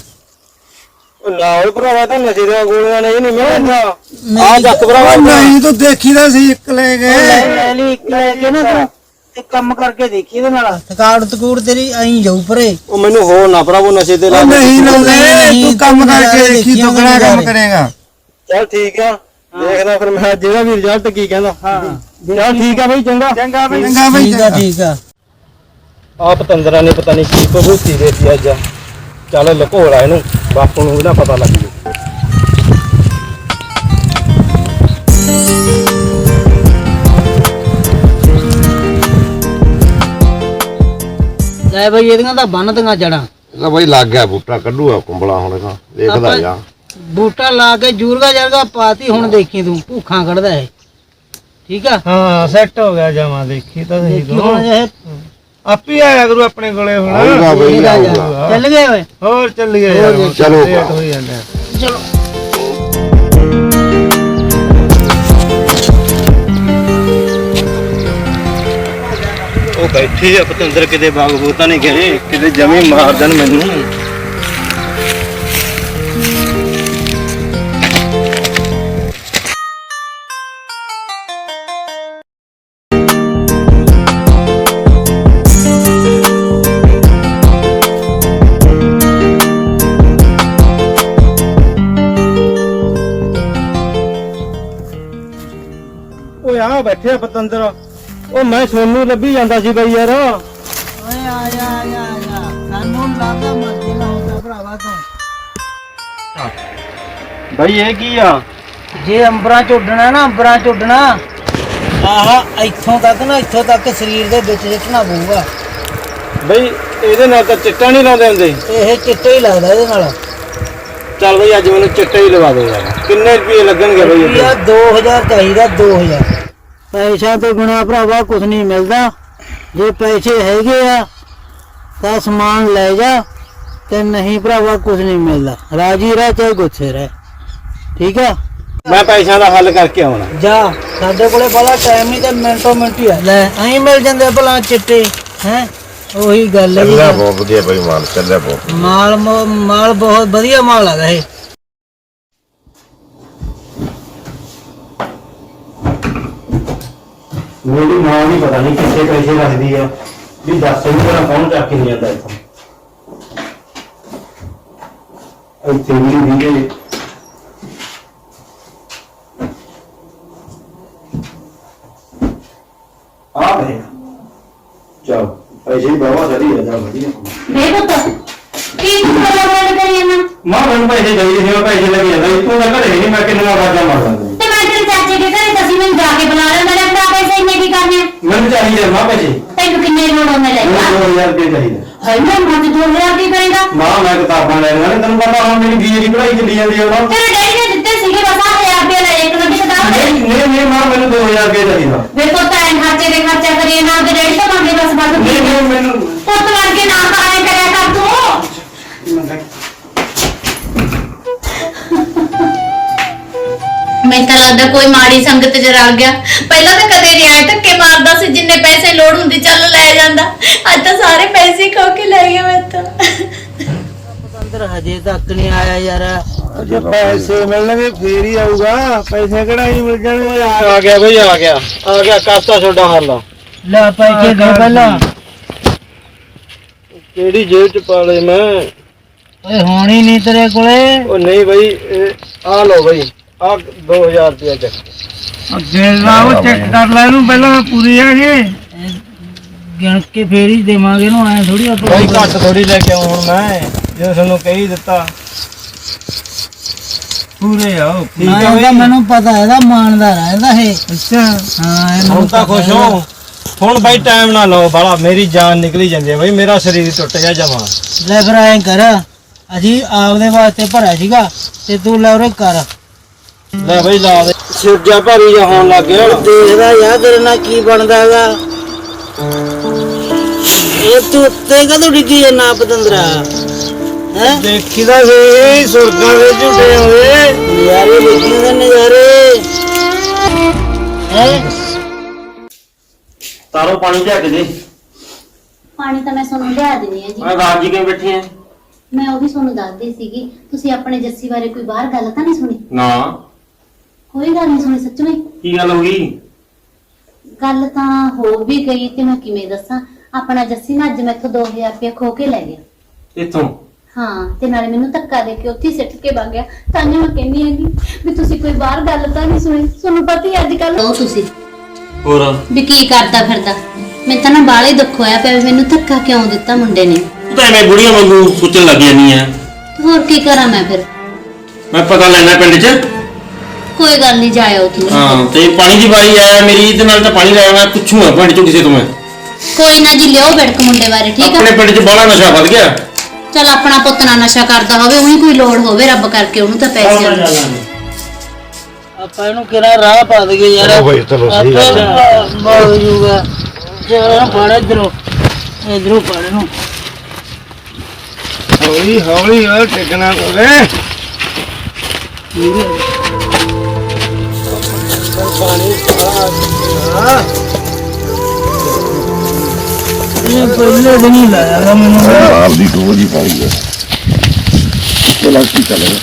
ਨਾ ਓਏ ਭਰਾਵਾ ਤਾਂ ਨਸ਼ੇ ਦੀਆਂ ਗੋਲੀਆਂ ਨਹੀਂ ਨਹੀਂ ਮਿਲਦਾ ਆ ਮੇਰੀ- ਜੱਕ ਭਰਾਵਾ ਤੂੰ ਦੇਖੀਦਾ ਸੀ ਇੱਕ ਲੈ ਕੇ। ਲੈ ਲਈ ਇੱਕ ਲੈ ਕੇ ਨਾ ਤੂੰ ਤੇ ਕੰਮ ਕਰਕੇ ਦੇਖੀ ਇਹਦੇ ਨਾਲ। ਥਕਾਵਟ ਤਕੂੜ ਤੇਰੀ ਐਂ ਜਾਊ ਪਰੇ। ਉਹ ਮੈਨੂੰ ਹੋਰ ਨਾ ਭਰਾਵੋ ਨਸ਼ੇ ਤੇ ਲਾ ਨਹੀਂ, ਤੂੰ ਕੰਮ ਕਰਕੇ ਦੇਖੀ, ਦੁੱਗਣਾ ਕੰਮ ਕਰੇਗਾ। ਚਲ ਠੀਕ ਆ ਦੇਖਦਾ ਫਿਰ ਮੈਂ ਜਿਹੜਾ ਵੀ ਰਿਜ਼ਲਟ ਕੀ ਕਹਿੰਦਾ। ਹਾਂ। ਚਲ ਠੀਕ ਆ ਬਈ ਚੰਗਾ। ਚੰਗਾ ਬਈ ਠੀਕ ਆ ਠੀਕ ਆ। ਆ ਪਤੰਦਰਾਂ ਨੇ ਪਤਾ ਨਹੀਂ ਕੀ ਭਭੂਤੀ ਦੇਤੀ ਅੱਜ। ਚੱਲ ਲਕੋਲਾ ਇਹਨੂੰ ਬਾਪੂ ਨੂੰ ਵੀ ਨਾ ਪਤਾ ਲੱਗ ਜੂ ਲੈ ਬਈ ਇਹਦੀਆਂ ਤਾਂ ਬੰਨ ਦੀਆਂ ਜੜਾਂ। ਇਹਦਾ ਬਾਈ ਲੱਗ ਗਿਆ ਬੂਟਾ ਕੱਢੂਗਾ ਕੁੰਬਲਾ ਹੁਣ ਇਹਦਾ ਦੇਖਦਾ ਜਾ ਬੂਟਾ ਲਾ ਕੇ ਜੂਰਗਾ ਜਰਗਾ ਪਾਤੀ ਹੁਣ ਦੇਖੀ ਤੂੰ ਭੁੱਖਾਂ ਕੱਢਦਾ ਹੈ ਠੀਕ ਆ? ਹਾਂ ਸੈੱਟ ਹੋ ਗਿਆ ਜਾਵਾਂ ਦੇਖੀ ਤਾਂ ਦੇਖੀ ਹੁਣ ਇਹ ਆਪੀ ਆਇਆ ਕਰੂ ਆਪਣੇ ਕੋਲੇ ਹੁਣ। ਆਊਗਾ ਬਈ ਇਹਦਾ ਜਾ। ਆਊਗਾ। ਚੱਲ ਗਏ ਓਏ। ਹੋਰ ਚੱਲ ਹੋਰ ਯਾਰ। ਚਲੋ। ਲੇਟ ਹੋਈ ਜਾਂਦਾ। ਚਲੋ। ਉਹ ਬੈਠੇ ਆ ਪਤੰਦਰ ਕਿਤੇ ਬਾਗ ਬੂਤਾ ਨਹੀਂ ਗਏ ਕਿਤੇ ਜਮੀ ਮਾਰ ਦੇਣ ਮੈਨੂੰ। ਪਤੰਦਰ ਉਹ ਮੈਂ ਸੋਨੂੰ ਲੱਭੀ ਜਾਂਦਾ ਸੀ ਬਈ ਯਾਰ। ਓਏ ਆ ਜਾ ਆ ਜਾ ਆ ਜਾ। ਸਾਨੂੰ ਲੱਗਦਾ ਮਰਜ਼ੀ ਨਾ ਹੁੰਦਾ ਭਰਾਵਾ ਤੂੰ। ਬਈ ਇਹ ਕੀ ਆ? ਜੇ ਅੰਬਰਾਂ ਚ ਉੱਡਣਾ ਨਾ ਅੰਬਰਾਂ ਚ ਉੱਡਣਾ ਆਹ ਇੱਥੋਂ ਤੱਕ ਨਾ ਇੱਥੋਂ ਤੱਕ ਸਰੀਰ ਦੇ ਵਿੱਚ ਸਿੱਟਣਾ ਪਊਗਾ। ਬਈ ਇਹਦੇ ਨਾਲ ਤਾਂ ਚਿੱਟਾ ਨਹੀਂ ਲਾਉਂਦੇ ਹੁੰਦੇ। ਇਹ ਚਿੱਟੇ ਹੀ ਲੱਗਦਾ ਇਹਦੇ ਨਾਲ। ਚੱਲ ਬਈ ਅੱਜ ਮੈਨੂੰ ਚਿੱਟਾ ਹੀ ਲਵਾ ਦੇ ਯਾਰ। ਕਿੰਨੇ ਰੁਪਏ ਲੱਗਣਗੇ ਬਈ? ਰੁਪਿਆ 2000 ਚਾਹੀਦਾ 2000 ਪੈਸਿਆਂ ਤੋਂ ਬਿਨਾ ਭਰਾਵਾ ਕੁਝ ਨਹੀਂ ਮਿਲਦਾ। ਜੇ ਪੈਸੇ ਹੈਗੇ ਆ ਤਾਂ ਸਮਾਨ ਲੈ ਜਾ ਤੇ ਨਹੀਂ ਭਰਾਵਾ ਕੁਝ ਨਹੀਂ ਮਿਲਦਾ। ਰਾਜੀ ਰਹਿ ਚਾਹੇ ਗੁੱਸੇ ਰਹਿ। ਠੀਕ ਆ? ਮੈਂ ਪੈਸਿਆਂ ਦਾ ਹੱਲ ਕਰਕੇ ਆਉਣਾ। ਜਾ ਸਾਡੇ ਕੋਲੇ ਬੜਾ ਟਾਈਮ ਨਹੀਂ ਤੇ ਮਿੰਟੋ ਮਿੰਟ ਹੀ ਆ। ਲੈ ਐਂ ਮਿਲ ਜਾਂਦੇ ਭਲਾ ਚਿੱਟੇ ਹੈ? ਉਹੀ ਗੱਲ ਹੈ ਚੱਲਿਆ ਬਹੁਤ ਵਧੀਆ ਬਈ ਮਾਲ ਚੱਲਿਆ ਬਹੁਤ ਮਾਲ ਮਾਲ ਬਹੁਤ ਵਧੀਆ ਮਾਲ ਹੈਗਾ ਇਹ ਮੇਰੀ ਮਾਂ ਵੀ ਪਤਾ ਨਹੀਂ ਕਿੱਥੇ ਪੈਸੇ ਰੱਖਦੀ ਆ ਵੀ ਦੱਸ ਵੀ ਤੇਰਾ ਕੌਣ ਚੱਕ ਕੇ ਨਹੀਂ ਜਾਂਦਾ ਇੱਥੋਂ। ਇੱਥੇ ਵੀ ਵੀਰੇ ਆ ਬਈ ਚਲ ਪੈਸੇ ਹੀ ਬਾਵਾ ਸਰੀ ਆ ਜਾ ਵਧੀਆ। ਦੇ ਪੁੱਤ ਕੀ ਤੂੰ ਬੜਾ ਕਰੀ ਜਾਂਦਾ? ਮਾਂ ਮੈਨੂੰ ਪੈਸੇ ਚਾਹੀਦੇ ਸੀ ਮੈਂ ਪੈਸੇ ਲੈ ਕੇ ਜਾਂਦਾ ਇੱਥੋਂ ਦਾ ਘਰੇ ਨਹੀਂ ਮੈਂ ਕਿੰਨਾ ਵਾਜਾ ਮਾਰ ਚਾਹੀਦੇ ਮਾਂ ਪੈਸੇ ਤੈਨੂੰ ਕਿੰਨੇ ਲੋੜ ਉਹਨੇ ਲੈ ਮੈਨੂੰ 2000 ਰੁਪਏ ਚਾਹੀਦਾ ਹਾਏ ਮੈਂ ਦੋ ਹਜ਼ਾਰ ਕੀ ਕਰੇਗਾ? ਮਾਂ ਮੈਂ ਕਿਤਾਬਾਂ ਲੈਣੀਆਂ ਨੇ ਤੈਨੂੰ ਪਤਾ ਹੁਣ ਮੇਰੀ ਬੀਏ ਦੀ ਪੜ੍ਹਾਈ ਚੱਲੀ ਜਾਂਦੀ ਹੈ ਹੁਣ। ਤੇਰੇ ਡੈਡੀ ਨੇ ਦਿੱਤੇ ਸੀਗੇ ਬਸ ਆਹ ਹਜ਼ਾਰ ਰੁਪਏ ਲੈ ਇੱਕ ਨੰਬਰ ਕਿਤਾਬ ਨਹੀਂ ਨਹੀਂ ਨਹੀਂ ਮਾਂ ਮੈਨੂੰ 2000 ਰੁਪਏ ਚਾਹੀਦਾ। ਵੇਖੋ ਤਾਂ ਐਂ ਖਰਚੇ ਦੇ ਖਰਚਾ ਕਰੀਏ ਨਾ ਤੇ ਡੈਡੀ ਤੋਂ ਮੰਗੇ ਬਸ ਬਸ। ਨਹੀਂ ਨਹੀਂ ਮੈਨੂੰ ਪੁੱਤ ਵਰਗੇ ਨਾ ਪਾਏ ਕਰਿਆ ਮੈਨੂੰ ਤਾਂ ਲੱਗਦਾ ਕੋਈ ਮਾੜੀ ਸੰਗਤ ਚ ਰਲ ਗਿਆ। ਪਹਿਲਾਂ ਤਾਂ ਕਦੇ ਨਹੀਂ ਆਇਆ ਧੱਕੇ ਮਾਰਦਾ ਸੀ ਜਿੰਨੇ ਪੈਸੇ ਲੋੜ ਹੁੰਦੀ ਚੱਲ ਲੈ ਜਾਂਦਾ। ਅੱਜ ਤਾਂ ਸਾਰੇ ਪੈਸੇ ਖੋ ਕੇ ਲੈ ਗਿਆ ਮੈਂ ਤਾਂ। ਅੰਦਰ ਹਜੇ ਤੱਕ ਨਹੀਂ ਆਇਆ ਯਾਰ। ਜੇ ਪੈਸੇ ਮਿਲਣਗੇ ਫੇਰ ਹੀ ਆਊਗਾ। ਪੈਸੇ ਕਿਹੜਾ ਹੀ ਮਿਲ ਜਾਣਗੇ? ਆ ਗਿਆ ਬਈ ਆ ਗਿਆ। ਆ ਗਿਆ ਕਾਸਤਾ ਛੋਡਾ ਹਾਲਾ। ਲੈ ਪੈਸੇ ਦੇ ਪਹਿਲਾਂ। ਕਿਹੜੀ ਜੇਬ ਚ ਪਾ ਲਏ ਮੈਂ? ਓਏ ਹੋਣੀ ਨਹੀਂ ਤੇਰੇ ਕੋਲੇ। ਉਹ ਨਹੀਂ ਬਈ ਆ ਲਓ ਬਈ। ਆ 2000 ਰੁਪਏ ਚੱਕ ਅੱਗੇ ਲਾਓ ਚੈੱਕ ਕਰ ਲੈ ਇਹਨੂੰ ਪਹਿਲਾਂ ਪੂਰੀ ਆ ਜੀ ਗਿਣ ਕੇ ਫੇਰ ਹੀ ਦੇਵਾਂਗੇ ਇਹਨੂੰ ਐ ਥੋੜੀ ਬਈ ਘੱਟ ਥੋੜੀ ਲੈ ਕੇ ਆਉਂ ਹੁਣ ਮੈਂ ਜੇ ਤੁਹਾਨੂੰ ਕਹੀ ਦਿੱਤਾ। ਪੂਰੇ ਆਓ ਠੀਕ ਨਾ ਹੈ ਇਹਦਾ ਬਈ। ਮੈਨੂੰ ਪਤਾ ਇਹਦਾ ਇਮਾਨਦਾਰ ਆ ਇਹਦਾ ਇਹ। ਅੱਛਾ। ਹਾਂ ਇਹਨੂੰ ਹੁਣ ਤਾਂ ਖੁਸ਼ ਹੋ ਹੁਣ ਬਈ ਟਾਈਮ ਨਾ ਲਾਓ ਬਾਲਾ ਮੇਰੀ ਜਾਨ ਨਿਕਲੀ ਜਾਂਦੀ ਹੈ ਬਈ ਮੇਰਾ ਸਰੀਰ ਟੁੱਟ ਗਿਆ ਜਮਾ। ਲੈ ਫਿਰ ਐਂ ਕਰ ਅਸੀਂ ਆਪਦੇ ਵਾਸਤੇ ਭਰਿਆ ਸੀਗਾ ਤੇ ਤੂੰ ਲੈ ਉਰੇ ਕਰ। ਲੈ ਬਈ ਲਾ ਦੇ। ਸਿਰਜਾ ਭਾਰੀ ਜਿਹਾ ਹੋਣ ਲੱਗ ਗਿਆ ਦੇਖਦਾ ਯਾਰ ਤੇਰੇ ਨਾਲ ਕੀ ਬਣਦਾ ਹੈਗਾ। ਇਹ ਤੂੰ ਉੱਤੇ ਕਦੋਂ ਡਿੱਗੀ ਹੈ ਨਾ ਪਤੰਦਰਾ ਹੈ? ਦੇਖੀਦਾ ਸੀ ਸੁਰਗਾਂ ਦੇ ਝੂਟੇ ਹੋਏ ਨਜ਼ਾਰੇ ਦੇਖੀ ਦੇ ਨਜ਼ਾਰੇ ਹੈ? ਤਾਰੋ ਪਾਣੀ ਲਿਆ ਕੇ ਦੇ। ਪਾਣੀ ਤਾਂ ਮੈਂ ਤੁਹਾਨੂੰ ਲਿਆ ਦਿੰਦੀ ਆ ਜੀ। ਮੈਂ ਰਾਤ ਜੀ ਕਿਵੇਂ ਬੈਠੀ ਐ ਮੈਂ ਉਹ ਵੀ ਤੁਹਾਨੂੰ ਦੱਸਦੀ ਸੀਗੀ ਤੁਸੀਂ ਆਪਣੇ ਜੱਸੀ ਬਾਰੇ ਕੋਈ ਬਾਹਰ ਗੱਲ ਤਾਂ ਨਹੀਂ ਸੁਣੀ? ਨਾ। ਕੋਈ ਗੱਲ ਨਹੀਂ ਸੁਣੀ ਸੱਚੀ ਵਿੱਚ ਕੀ ਗੱਲ ਹੋ ਗਈ? ਗੱਲ ਤਾਂ ਹੋ ਵੀ ਗਈ ਤੇ ਮੈਂ ਕਿਵੇਂ ਦੱਸਾਂ? ਆਪਣਾ ਜੱਸੀ ਨਾ ਅੱਜ ਮੈਥੋਂ 2000 ਰੁਪਏ ਖੋ ਕੇ ਲੈ ਗਿਆ। ਇੱਥੋਂ ਹਾਂ ਤੇ ਨਾਲੇ ਮੈਨੂੰ ਧੱਕਾ ਦੇ ਕੇ ਉੱਥੇ ਹੀ ਸਿੱਟ ਕੇ ਵਗ ਗਿਆ। ਤਾਂ ਮੈਂ ਕਹਿੰਦੀ ਹੈਗੀ ਵੀ ਤੁਸੀਂ ਕੋਈ ਬਾਹਰ ਗੱਲ ਤਾਂ ਨਹੀਂ ਸੁਣੀ। ਤੁਹਾਨੂੰ ਪਤਾ ਹੀ ਅੱਜ ਕੱਲ ਉਹ ਤੁਸੀਂ। ਹੋਰ? ਵੀ ਕੀ ਕਰਦਾ ਫਿਰਦਾ? ਮੈਨੂੰ ਤਾਂ ਨਾ ਬਾਹਲਾ ਹੀ ਦੁੱਖ ਹੋਇਆ ਪਿਆ ਵੀ ਮੈਨੂੰ ਧੱਕਾ ਕਿਉਂ ਦਿੱਤਾ ਮੁੰਡੇ ਨੇ? ਤੂੰ ਤਾਂ ਐਵੇਂ ਬੁੜੀਆਂ ਵਾਂਗੂ ਸੋਚਣ ਲੱਗ ਜਾਂਦੀ ਐ। ਤੇ ਹੋਰ ਕੀ ਕਰਾਂ ਮੈਂ ਫਿਰ? ਮੈਂ ਪਤਾ ਲੈਣਾ ਪਿੰਡ 'ਚ। ਕੋਈ ਗੱਲ ਨਹੀਂ ਜਾਇਓ ਤੁਸੀਂ। ਹਾਂ ਤੇ ਪਾਣੀ ਦੀ ਵਾਰੀ ਆਇਆ ਮੇਰੀ ਇਹਦੇ ਨਾਲ ਤਾਂ ਪਾਣੀ ਲਾਇਆ ਮੈਂ ਪੁੱਛੂਗਾ ਪਿੰਡ 'ਚੋਂ ਕਿਸੇ ਤੋਂ ਮੈਂ। ਕੋਈ ਨਾ ਜੀ ਲਿਓ ਬਿੜਕ ਮੁੰਡੇ ਬਾਰੇ ਠੀਕ ਆ? ਆਪਣੇ ਪਿੰਡ 'ਚ ਬੜਾ ਨਸ਼ਾ ਵੱਧ ਗਿਆ। ਚਲ ਆਪਣਾ ਪੁੱਤ ਨਾ ਨਸ਼ਾ ਕਰਦਾ ਹੋਵੇ ਉਹੀ ਕੋਈ ਲੋੜ ਹੋਵੇ ਰੱਬ ਕਰਕੇ ਉਹਨੂੰ ਤਾਂ ਪੈਸੇ ਦੇ ਆਪਾਂ ਇਹਨੂੰ ਕਿਹੜਾ ਰਾਹ ਪਾ ਦਈਏ ਯਾਰ। ਚਲੋ ਬਈ, ਚਲੋ, ਸਹੀ ਗੱਲ ਹੈ। ਹੋ ਜੂਗਾ ਚਲ ਫੜ ਇਧਰੋਂ ਇਧਰੋਂ ਫੜ ਇਹਨੂੰ। ਹੌਲੀ ਹੌਲੀ ਹੋ ਟਿਕਣਾ ਕੋਲੇ ਇਹ ਪਹਿਲੇ ਦਿਨ ਹੀ ਲਾਇਆ ਗਾ ਮੈਨੂੰ ਆਪ ਦੀ ਡੋਜ਼ ਹੀ ਪਾਈ ਹੈ ਚਲਾ ਕੀ ਚੱਲੇ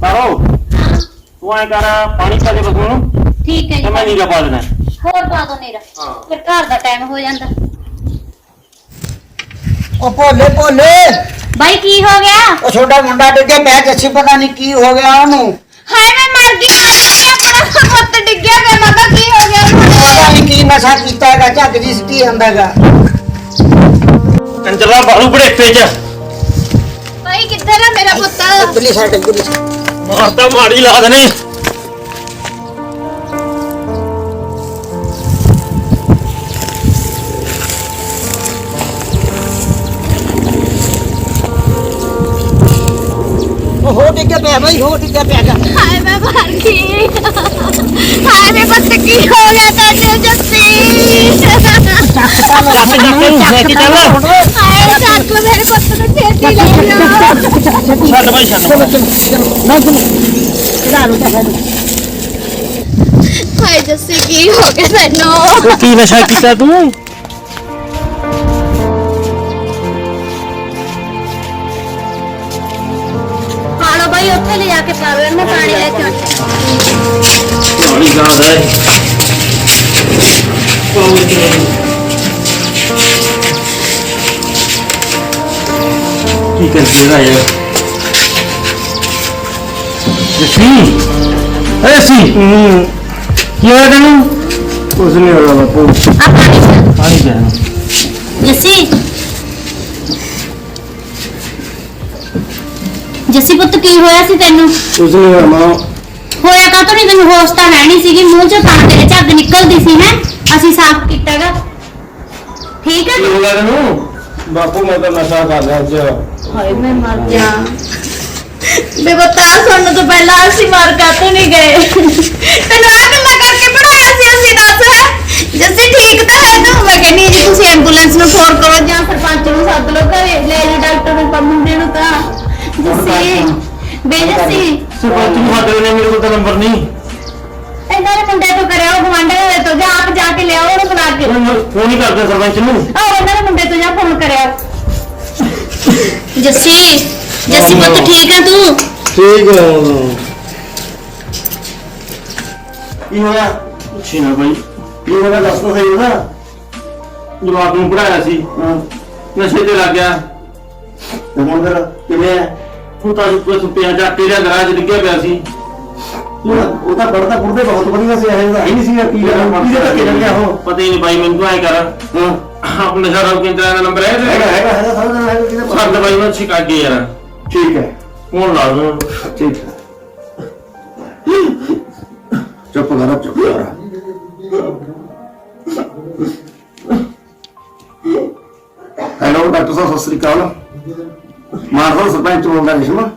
ਤਾਰੋ ਤੂੰ ਐ ਕਰ ਪਾਣੀ ਪਾ ਦੇ ਬਸੂ ਨੂੰ ਠੀਕ ਹੈ ਤੇ ਮੈਂ ਜੀ ਨੀਰਾ ਪਾ ਦੇਣਾ। ਪਾ ਦੋ ਨੀਰਾ ਫਿਰ ਘਰ ਦਾ ਟਾਈਮ ਹੋ ਜਾਂਦਾ। ਉਹ ਭੋਲੇ ਭੋਲੇ! ਬਾਈ ਕੀ ਹੋ ਗਿਆ? ਉਹ ਛੋਟਾ ਮੁੰਡਾ ਡਿੱਗਿਆ ਪਿਆ ਜੱਸੀ ਪਤਾ ਨਹੀਂ ਕੀ ਹੋ ਗਿਆ ਉਹਨੂੰ। ਹਾਏ ਮੈਂ ਮਰ ਗਈ ਆਪਣਾ ਪੁੱਤ ਡਿੱਗਿਆ ਪਿਆ ਮੈਂ ਕਿਹਾ ਕੀ ਹੋ ਗਿਆ ਉਹਨੂੰ? ਪਤਾ ਨਹੀਂ ਕੀ ਨਸ਼ਾ ਕੀਤਾ ਹੈਗਾ ਝੱਗ ਜੀ ਸਿੱਟੀ ਜਾਂਦਾ ਹੈਗਾ। ਕੰਜਰਾ ਬਾਲੂ ਬੜੇਪੇ 'ਚ। ਭਾਈ ਕਿੱਧਰ ਆ ਮੇਰਾ ਪੁੱਤ? ਇੱਧਰਲੀ ਸਾਈਡ ਇੱਧਰਲੀ side। ਮਾਰਦਾ ਮਾੜੀ ਲਾ ਦੇਣੀ ਡਿੱਗਿਆ ਪਿਆ ਬਈ ਹੋ ਡਿੱਗਿਆ ਪਿਆ ਹੈਗਾ। ਹਾਏ ਮੈਂ ਮਰ ਗਈ ਹਾਏ ਮੇਰੇ ਪੁੱਤ ਕੀ ਹੋ ਗਿਆ ਤੈਨੂੰ ਜੱਸੀ ਹਾਏ ਚੱਕ ਮੇਰੇ ਪੁੱਤ ਨੂੰ ਛੇਤੀ ਲੈ ਜਾ ਛੱਡ ਬਾਈ ਛੱਡ ਹਾਏ ਜੱਸੀ ਕੀ ਹੋ ਗਿਆ ਤੈਨੂੰ? ਕੀ ਨਸ਼ਾ ਕੀਤਾ ਤੂੰ? ਉੱਥੇ ਲੈ ਜਾ ਕੇ ਪਾਵੇ ਮੈਂ ਪਾਣੀ ਲੈ ਕੇ ਆਉਂਦੀ। ਪਾਣੀ ਦਾ ਹੈ। ਕੀ ਕਰਦੀ ਹੈ ਯਾਰ? ਜਸੀ? ਐਸੀ ਕੀ ਹੋਇਆ ਤੈਨੂੰ? ਕੁਝ ਨਹੀਂ ਹੋਇਆ ਬਾਪੂ। ਆ ਪਾਣੀ। ਪਾਣੀ ਜਾਣਾ ਜੱਸੀ ਜੱਸੀ ਪੁੱਤ ਕੀ ਹੋਇਆ ਸੀ ਤੈਨੂੰ? ਕੁਝ ਨਹੀਂ ਹੋਇਆ ਮਾਂ। ਹੋਇਆ ਕਾ ਨਹੀਂ ਤੈਨੂੰ ਹੋਸ਼ ਤਾਂ ਹੈ ਨਹੀਂ ਸੀਗੀ। ਮੂੰਹ ਚੋਂ ਤਾਂ ਤੇਰੇ ਝੱਗ ਨਿਕਲਦੀ ਸੀ ਹੈ? ਅਸੀਂ ਸਾਫ਼ ਕੀਤਾਗਾ। ਠੀਕ ਹੈ ਕੀ ਹੋ ਗਿਆ ਤੈਨੂੰ? ਬਾਪੂ ਮੈਂ ਤਾਂ ਨਸ਼ਾ ਕਰ ਲਿਆ ਅੱਜ। ਹਾਏ ਮੈਂ ਮਰ ਜਾ। ਬੇ ਬਤਾ ਸੁਣਨ ਤੋਂ ਪਹਿਲਾਂ ਅਸੀਂ ਮਾਰ ਕਾਤੋਂ ਨਹੀਂ ਗਏ? ਤੈਨੂੰ ਆ ਗੱਲਾਂ ਕਰਕੇ ਪੜਾਇਆ ਸੀ ਅਸੀਂ ਦੱਸ ਹੈ? ਜੱਸੀ ਠੀਕ ਤਾਂ ਹੈ ਤੂੰ ਮੈਂ ਕਹਿੰਦੀ ਜੀ ਤੁਸੀਂ ਐਂਬੂਲੈਂਸ ਨੂੰ ਫੋਨ ਕਰੋ ਜਾਂ ਸਰਪੰਚ ਨੂੰ ਸੱਦ ਲਓ ਘਰੇ। ਲੈ ਜੀ ਡਾਕਟਰ ਨੂੰ ਪਰ ਮੁੰਡੇ ਨੂੰ ਤਾਂ। ਜੱਸੀ ਬੇ ਜੱਸੀ ਸਰਪੰਚ ਨੂੰ ਸਾਡੇ ਨੇ ਮੇਰੇ ਕੋਲ ਤਾਂ ਨੰਬਰ ਨਹੀਂ। ਇਹਨਾਂ ਦੇ ਮੁੰਡੇ ਤੋਂ ਕਰਿਆ ਉਹ ਗਵਾਂਢੇ ਦੇ ਤੋਂ ਜਾਂ ਆਪ ਜਾ ਕੇ ਲਿਆਓ ਉਹਨੂੰ ਬੁਲਾ ਕੇ। ਫੋਨ ਹੀ ਕਰਦੇ ਸਰਪੰਚ ਨੂੰ। ਆਹ ਉਹਨਾਂ ਦੇ ਮੁੰਡੇ ਤੋਂ ਜਾਂ ਫੋਨ ਕਰਿਆ। ਜੱਸੀ ਜੱਸੀ ਪੁੱਤ ਠੀਕ ਹੈ ਤੂੰ? ਠੀਕ ਹੈ ਕੀ ਹੋਇਆ ਪੁੱਛੀ ਨਾ ਬਾਈ ਕੀ ਹੋਇਆ ਦੱਸ ਤਾਂ ਸਹੀ ਉਹਦਾ ਜਵਾਬ ਨੂੰ ਪੜਾਇਆ ਸੀ। ਨਸ਼ੇ ਤੇ ਲੱਗ ਗਿਆ। ਤੇ ਹੁਣ ਫਿਰ ਕਿਵੇਂ ਹੈ ਹੁਣ ਤਾਂ ਕੁਝ ਪਿਆ ਜਾ ਦਾ ਗਰਾਜ ਡਿੱਗਿਆ ਪਿਆ ਸੀ। ਉਹ ਤਾਂ ਪੜਦਾ ਪੜਦੇ ਬਹੁਤ ਵਧੀਆ ਸੀ ਇਹ ਤਾਂ ਨਹੀਂ ਸੀ ਕੀ ਕਰਾਂ ਕਿਹਦੇ ਧੱਕੇ ਚੱਲ ਗਿਆ ਉਹ ਪਤਾ ਹੀ ਨਹੀਂ ਬਾਈ ਮੈਨੂੰ ਐ ਕਰ। ਹਾਂ। ਆਪ ਨਸ਼ਾ ਰੋਕ ਕੇਂਦਰ ਦਾ ਨੰਬਰ ਹੈ ਹੈਗਾ? ਹੈਗਾ ਹੈਗਾ ਸਾਰਾ ਹੈਗਾ ਕਿਹਦੇ ਛੱਡ ਬਾਈ ਨੂੰ ਛਿਕਾ ਕੇ ਯਾਰ। ਠੀਕ ਹੈ। ਫੋਨ ਲਾ ਦੋ। ਠੀਕ ਹੈ। ਚੁੱਪ ਕਰ ਚੁੱਪ ਕਰ। ਹੈਲੋ ਡਾਕਟਰ ਸਾਹਿਬ ਸਤਿ ਸ੍ਰੀ ਅਕਾਲ। ਮਾਰਦਾ ਸਰਪੰਚ ਬੋਲਦਾ ਨਿਸ਼ਮਾ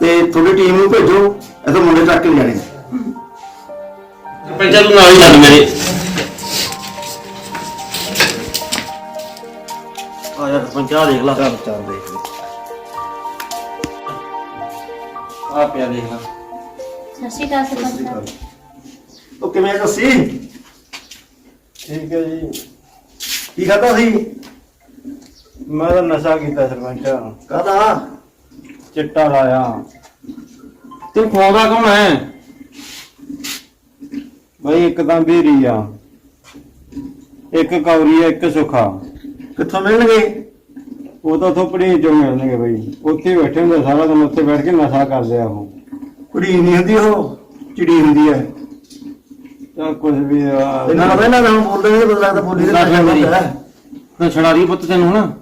ਤੇ ਤੁਹਾਡੀ ਟੀਮ ਨੂੰ ਭੇਜੋ ਇਥੋਂ ਮੁੰਡੇ ਚੱਕ ਕੇ ਲਿਆਣੇ ਪੰਚਾਇਤ ਨੂੰ ਨਾਲ ਹੀ ਲੱਗ ਮੇਰੇ। ਆ ਯਾਰ ਪੰਚਾਇਤ ਦੇਖ ਲਾ। ਚੱਲ ਦੇਖ ਆ ਪਿਆ ਦੇਖ ਲਾ। ਸਤਿ ਸ਼੍ਰੀ ਅਕਾਲ ਸਰਪੰਚ ਉਹ ਕਿਵੇਂ ਦੱਸੀ ਠੀਕ ਹੈ ਜੀ। ਕੀ ਖਾਦਾ ਸੀ? ਮੈਂ ਤਾਂ ਨਸ਼ਾ ਕੀਤਾ ਸਰਪੰਚ। ਕਾਹਦਾ? ਚਿੱਟਾ ਲਾਇਆ। ਤੂੰ ਖਵਾਉਂਦਾ ਕੌਣ ਹੈ ਬਈ ਇੱਕ ਤਾਂ ਬੀਰੀ ਆ। ਇੱਕ ਕੌਰੀ ਆ ਇੱਕ ਸੁਖਾ। ਕਿੱਥੋਂ ਮਿਲਣਗੇ? ਉਹ ਤਾਂ ਥੋਪੜੀ ਚੋਂ ਮਿਲਣਗੇ ਬਈ। ਉੱਥੇ ਬੈਠੇ ਹੁੰਦੇ ਸਾਰਾ ਦਿਨ ਉੱਥੇ ਬੈਠ ਕੇ ਨਸ਼ਾ ਕਰਦੇ ਆ ਉਹ। ਕੁੜੀ ਨਹੀਂ ਹੁੰਦੀ ਉਹ? ਚਿੜੀ ਹੁੰਦੀ ਹੈ ਜਾਂ ਕੁਝ ਵੀ ਆ, ਇਹਨਾਂ ਨਾਲ ਇਹਨਾਂ ਨਾਲ ਬੋਲਦੇ ਨੇ ਬਦਲਾ ਤਾਂ ਬੋਲੀ ਦੇ। ਨਾ ਛੜਾ ਰਹੀ ਪੁੱਤ ਤੈਨੂੰ ਹਨਾ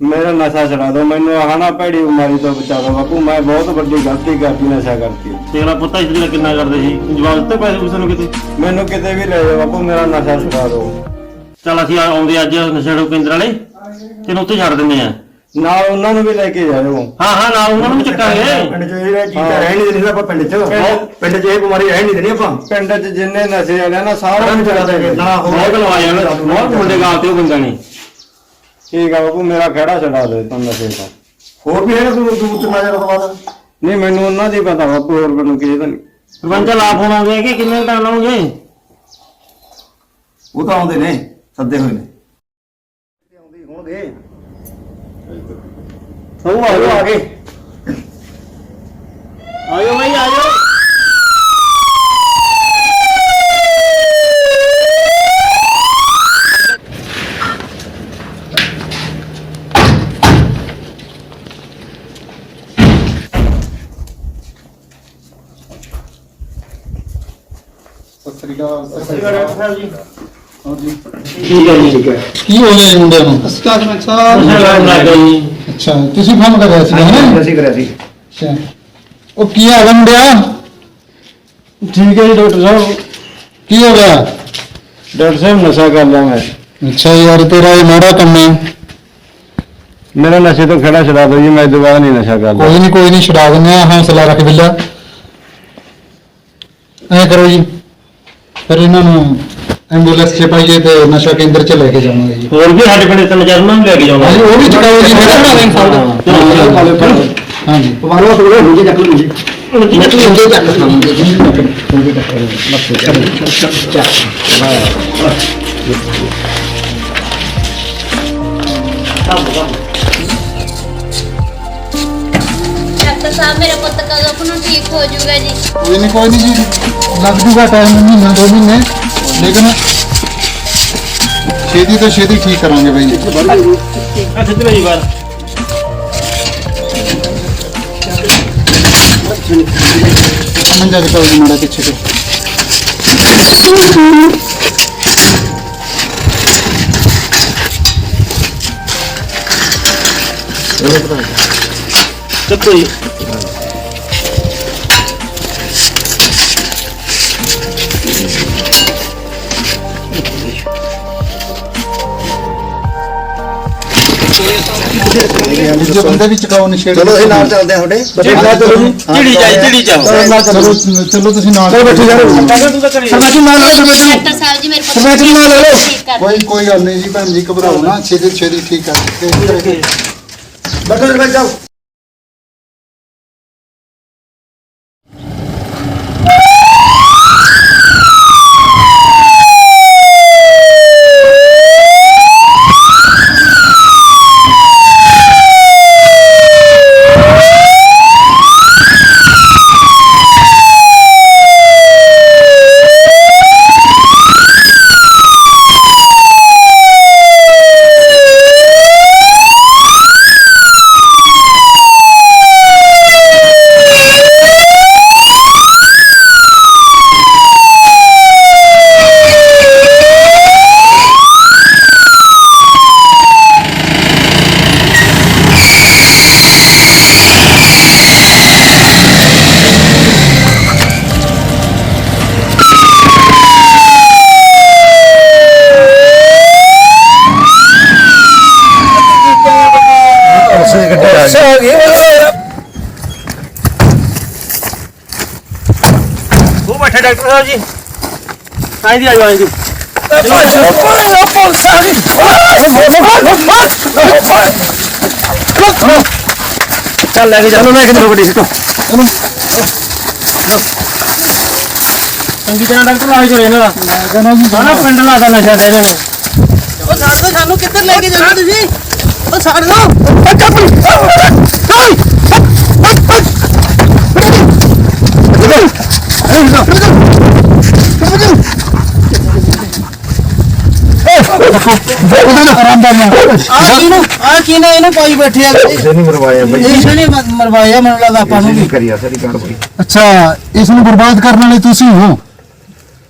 ਮੇਰਾ ਨਸ਼ਾ ਛਡਾ ਦਿਓ ਮੈਨੂੰ ਆਹ ਨਾ ਭੈੜੀ ਬਿਮਾਰੀ ਤੋਂ ਬਚਾ ਦਿਓ ਬਾਪੂ ਮੈਂ ਬਹੁਤ ਵੱਡੀ ਗਲਤੀ ਕਰਤੀ ਨਸ਼ਾ ਕਰਕੇ ਤੇਰਾ ਪੁੱਤ ਇਸ ਲਈ ਕਿੰਨਾ ਕਰਦੇ ਸੀ? ਜਵਾਬ ਦਿੱਤੇ ਪੈਸੇ ਕਿਸੇ ਨੂੰ ਕਿਤੇ? ਮੈਨੂੰ ਕਿਤੇ ਵੀ ਲੈ ਜਾਓ ਬਾਪੂ ਮੇਰਾ ਨਸ਼ਾ ਛਡਾ ਦਿਓ। ਚੱਲ ਅਸੀਂ ਆਉਂਦੇ ਅੱਜ ਨਸ਼ਾ ਰੋਕ ਕੇਂਦਰ ਵਾਲੇ ਤੈਨੂੰ ਉੱਥੇ ਛੱਡ ਦਿੰਦੇ ਆ। ਨਾਲ ਉਹਨਾਂ ਨੂੰ ਵੀ ਲੈ ਕੇ ਜਾਇਓ। ਹਾਂ ਹਾਂ ਨਾਲ ਉਹਨਾਂ ਨੂੰ ਵੀ ਚੱਕਾਂਗੇ। ਪਿੰਡ 'ਚ ਇਹ ਚੀਜ਼ਾਂ ਰਹਿ ਨਹੀਂ ਦੇਣੀ ਆਪਾਂ ਪਿੰਡ 'ਚ। ਪਿੰਡ 'ਚ ਇਹ ਬਿਮਾਰੀ ਰਹਿ ਨਹੀਂ ਦੇਣੀ ਆਪਾਂ। ਪਿੰਡ 'ਚ ਜਿੰਨੇ ਨਸ਼ੇ ਵਾਲੇ ਆ ਨਾ ਸਾਰਿਆਂ ਨੂੰ ਚਲਾ ਦੇਗੇ ਨਾ ਹੋ ਬਹੁਤ ਲਵਾਇਆ ਨਾ ਬਹੁਤ ਮੁੰਡੇ ਗਾਲ ਤੇ ਉਹ ਬੰਦਾ ਨਹੀਂ ਠੀਕ ਆ ਬਾਪੂ ਮੇਰਾ ਖੜਾ ਛਡਾ ਦੇ ਤੂੰ ਨਸ਼ੇ ਤੋਂ। ਹੋਰ ਵੀ ਹੈਗਾ ਦੂਰ ਦੂਰ ਤੇ ਨਜ਼ਰ ਬਾਅਦ ਨਹੀਂ ਮੈਨੂੰ ਉਹਨਾਂ ਦੀ ਪਤਾ ਬਾਪੂ ਹੋਰ ਮੈਨੂੰ ਕਿਸੇ ਦਾ ਨਹੀਂ। ਸਰਪੰਚ ਲਾ ਫੋਨ ਆਉਂਦੇ ਕਿ ਕਿੰਨੇ ਟਾਈਮ ਲਾਉਂਗੇ ਉਹ ਤਾਂ ਆਉਂਦੇ ਨੇ ਸੱਦੇ ਹੋਏ ਨੇ। ਆਉਂਦੇ ਹੋਣਗੇ ਉਹ ਆ ਗਏ ਆ ਗਏ ਆਇਓ ਭਾਈ ਆਇਓ। ਠੀਕ ਹੈ ਜੀ ਠੀਕ ਹੈ ਕੀ ਹੋ ਗਿਆ ਜੀ ਮੁੰਡਿਆਂ ਨੂੰ ਨਸ਼ਾ ਰੋਕ ਲੱਗ ਗਿਆ ਜੀ ਅੱਛਾ ਤੁਸੀਂ ਫੋਨ ਕਰ ਰਹੇ ਸੀ ਹੈ ਅਸੀਂ ਕਰਿਆ ਸੀ ਅੱਛਾ ਉਹ ਕੀ ਹਾਲ ਹੈ ਮੁੰਡਿਆ ਠੀਕ ਹੈ ਜੀ ਡਾਕਟਰ ਸਾਹਿਬ ਕੀ ਹੋ ਗਿਆ ਡਾਕਟਰ ਸਾਹਿਬ ਨਸ਼ਾ ਕਰ ਲਿਆ ਮੈਂ ਅੱਛਾ ਯਾਰ ਤੇਰਾ ਇਹ ਮਾੜਾ ਕੰਮ ਹੈ ਮੇਰਾ ਨਸ਼ੇ ਤੋਂ ਖੜਾ ਛਡਾ ਦਿਓ ਜੀ ਮੈਂ ਦੁਬਾਰਾ ਨਹੀਂ ਨਸ਼ਾ ਕਰਦਾ ਕੋਈ ਨਹੀਂ ਕੋਈ ਨਹੀਂ ਛਡਾ ਦਿੰਦੇ ਆ ਹੌਸਲਾ ਰੱਖ ਬਿੱਲਾ ਐ ਕਰੋ ਜੀ ਫਿਰ ਇਹਨਾਂ ਨੂੰ ਐਂਬੂਲੈਂਸ 'ਚ ਪਾਈਏ ਤੇ ਨਸ਼ਾ ਕੇਂਦਰ 'ਚ ਲੈ ਕੇ ਜਾਵਾਂਗੇ ਜੀ। ਹੋਰ ਵੀ ਸਾਡੇ ਪਿੰਡ ਤਿੰਨ ਚਾਰ ਨੂੰ ਲੈ ਕੇ ਜਾਵਾਂਗੇ। ਹਾਂਜੀ ਉਹ ਵੀ ਚਕਾਓ ਜੀ ਮੇਰਾ ਬਣਾ ਦੇਣ ਸਾਡਾ ਹਾਂਜੀ। ਪਵਾਰੋ ਥੋੜੇ ਮੁੰਡੇ ਚੱਕ ਲੂ ਜੀ ਡਾਕਟਰ ਸਾਹਿਬ ਮੇਰਾ ਪੁੱਤ ਕਦੋਂ ਕੁ ਨੂੰ ਠੀਕ ਹੋ ਜਾਊਗਾ ਜੀ? ਕੋਈ ਨਹੀਂ ਕੋਈ ਨਹੀਂ ਜੀ। ਲੱਗ ਜੂਗਾ ਟਾਈਮ ਮਹੀਨਾ ਦੋ ਮਹੀਨੇ। ਲੇਕਿਨ ਛੇਤੀ ਤੋਂ ਛੇਤੀ ਠੀਕ ਕਰਾਂਗੇ ਬਾਈ ਆ ਸਿੱਧੀ ਲਈ ਬਾਹਰ ਮੰਜਾ ਦੇ ਕੋਲ ਮਾੜਾ ਪਿੱਛੇ ਤੇ। ਚੱਕੋ ਜੀ। ਜੋ ਬੰਦੇ ਵੀ ਚਕਾਓ ਨਸ਼ੇੜੀ ਚਲੋ ਅਸੀਂ ਨਾਲ ਚੱਲਦੇ ਹਾਂ ਤੁਹਾਡੇ। ਚਿੜੀ ਜਾਈ ਚਿੜੀ ਜਾਓ। ਚਲੋ ਚਲੋ ਤੁਸੀਂ ਨਾਲ ਚਲੋ ਬੈਠੇ ਸਰਪੰਚ ਨਾਲ ਲੈ ਲਓ ਡਾਕਟਰ ਸਾਹਿਬ ਜੀ ਮੇਰੇ ਕੋਲ ਸਰਪੰਚ ਨੂੰ ਨਾਲ ਲੈ ਲਓ। ਠੀਕ ਕਰ ਕੋਈ ਕੋਈ ਗੱਲ ਨਹੀਂ ਜੀ ਭੈਣ ਜੀ ਘਬਰਾਓ ਨਾ। ਛੇਤੀ ਛੇਤੀ ਠੀਕ ਕਰ ਦਿੱਤੇ ਬੈਠੋ ਸਰਪੰਚ ਸਾਹਿਬ ਉਹ ਬੈਠੇ ਡਾਕਟਰ ਸਾਹਿਬ ਜੀ ਆਈ ਦੀ ਆਜੋ ਆਈ ਦੀ ਚੱਲ ਲੈ ਕੇ ਚਲੋ ਲੈ ਕੇ ਚਲੋ ਗੱਡੀ ਸਿੱਟੋ ਚੰਗੀ ਤਰ੍ਹਾਂ ਡਾਕਟਰ ਲਾ ਕੇ ਇਹਨਾਂ ਦਾ ਸਾਰਾ ਪਿੰਡ ਲਾ ਦਾ ਨਸ਼ਾ ਦੇ ਦੇਣੇ ਉਹ ਛੱਡ ਦੋ ਸਾਨੂੰ ਕਿੱਧਰ ਲੈ ਕੇ ਜਾਂਦੇ ਤੁਸੀਂ ਉਹ ਛੱਡ ਦੋ। ਆ ਕਿਨੂੰ ਆ ਕਿਨੇ ਇਹਨੂੰ ਪਾਈ ਬੈਠੇ ਆ। ਇਸੇ ਨਹੀਂ ਮਰਵਾਇਆ ਬਾਈ। ਇਸ ਨੇ ਮ- ਮਰਵਾਇਆ? ਮੈਨੂੰ ਲੱਗਦਾ ਆਪਾਂ ਨੂੰ ਵੀ। ਕਰੀਆ ਸਾਰੀ ਕਾਰਵਾਈ ਅੱਛਾ ਇਸ ਨੂੰ ਬਰਬਾਦ ਕਰਨ ਵਾਲੇ ਤੁਸੀਂ ਹੋ?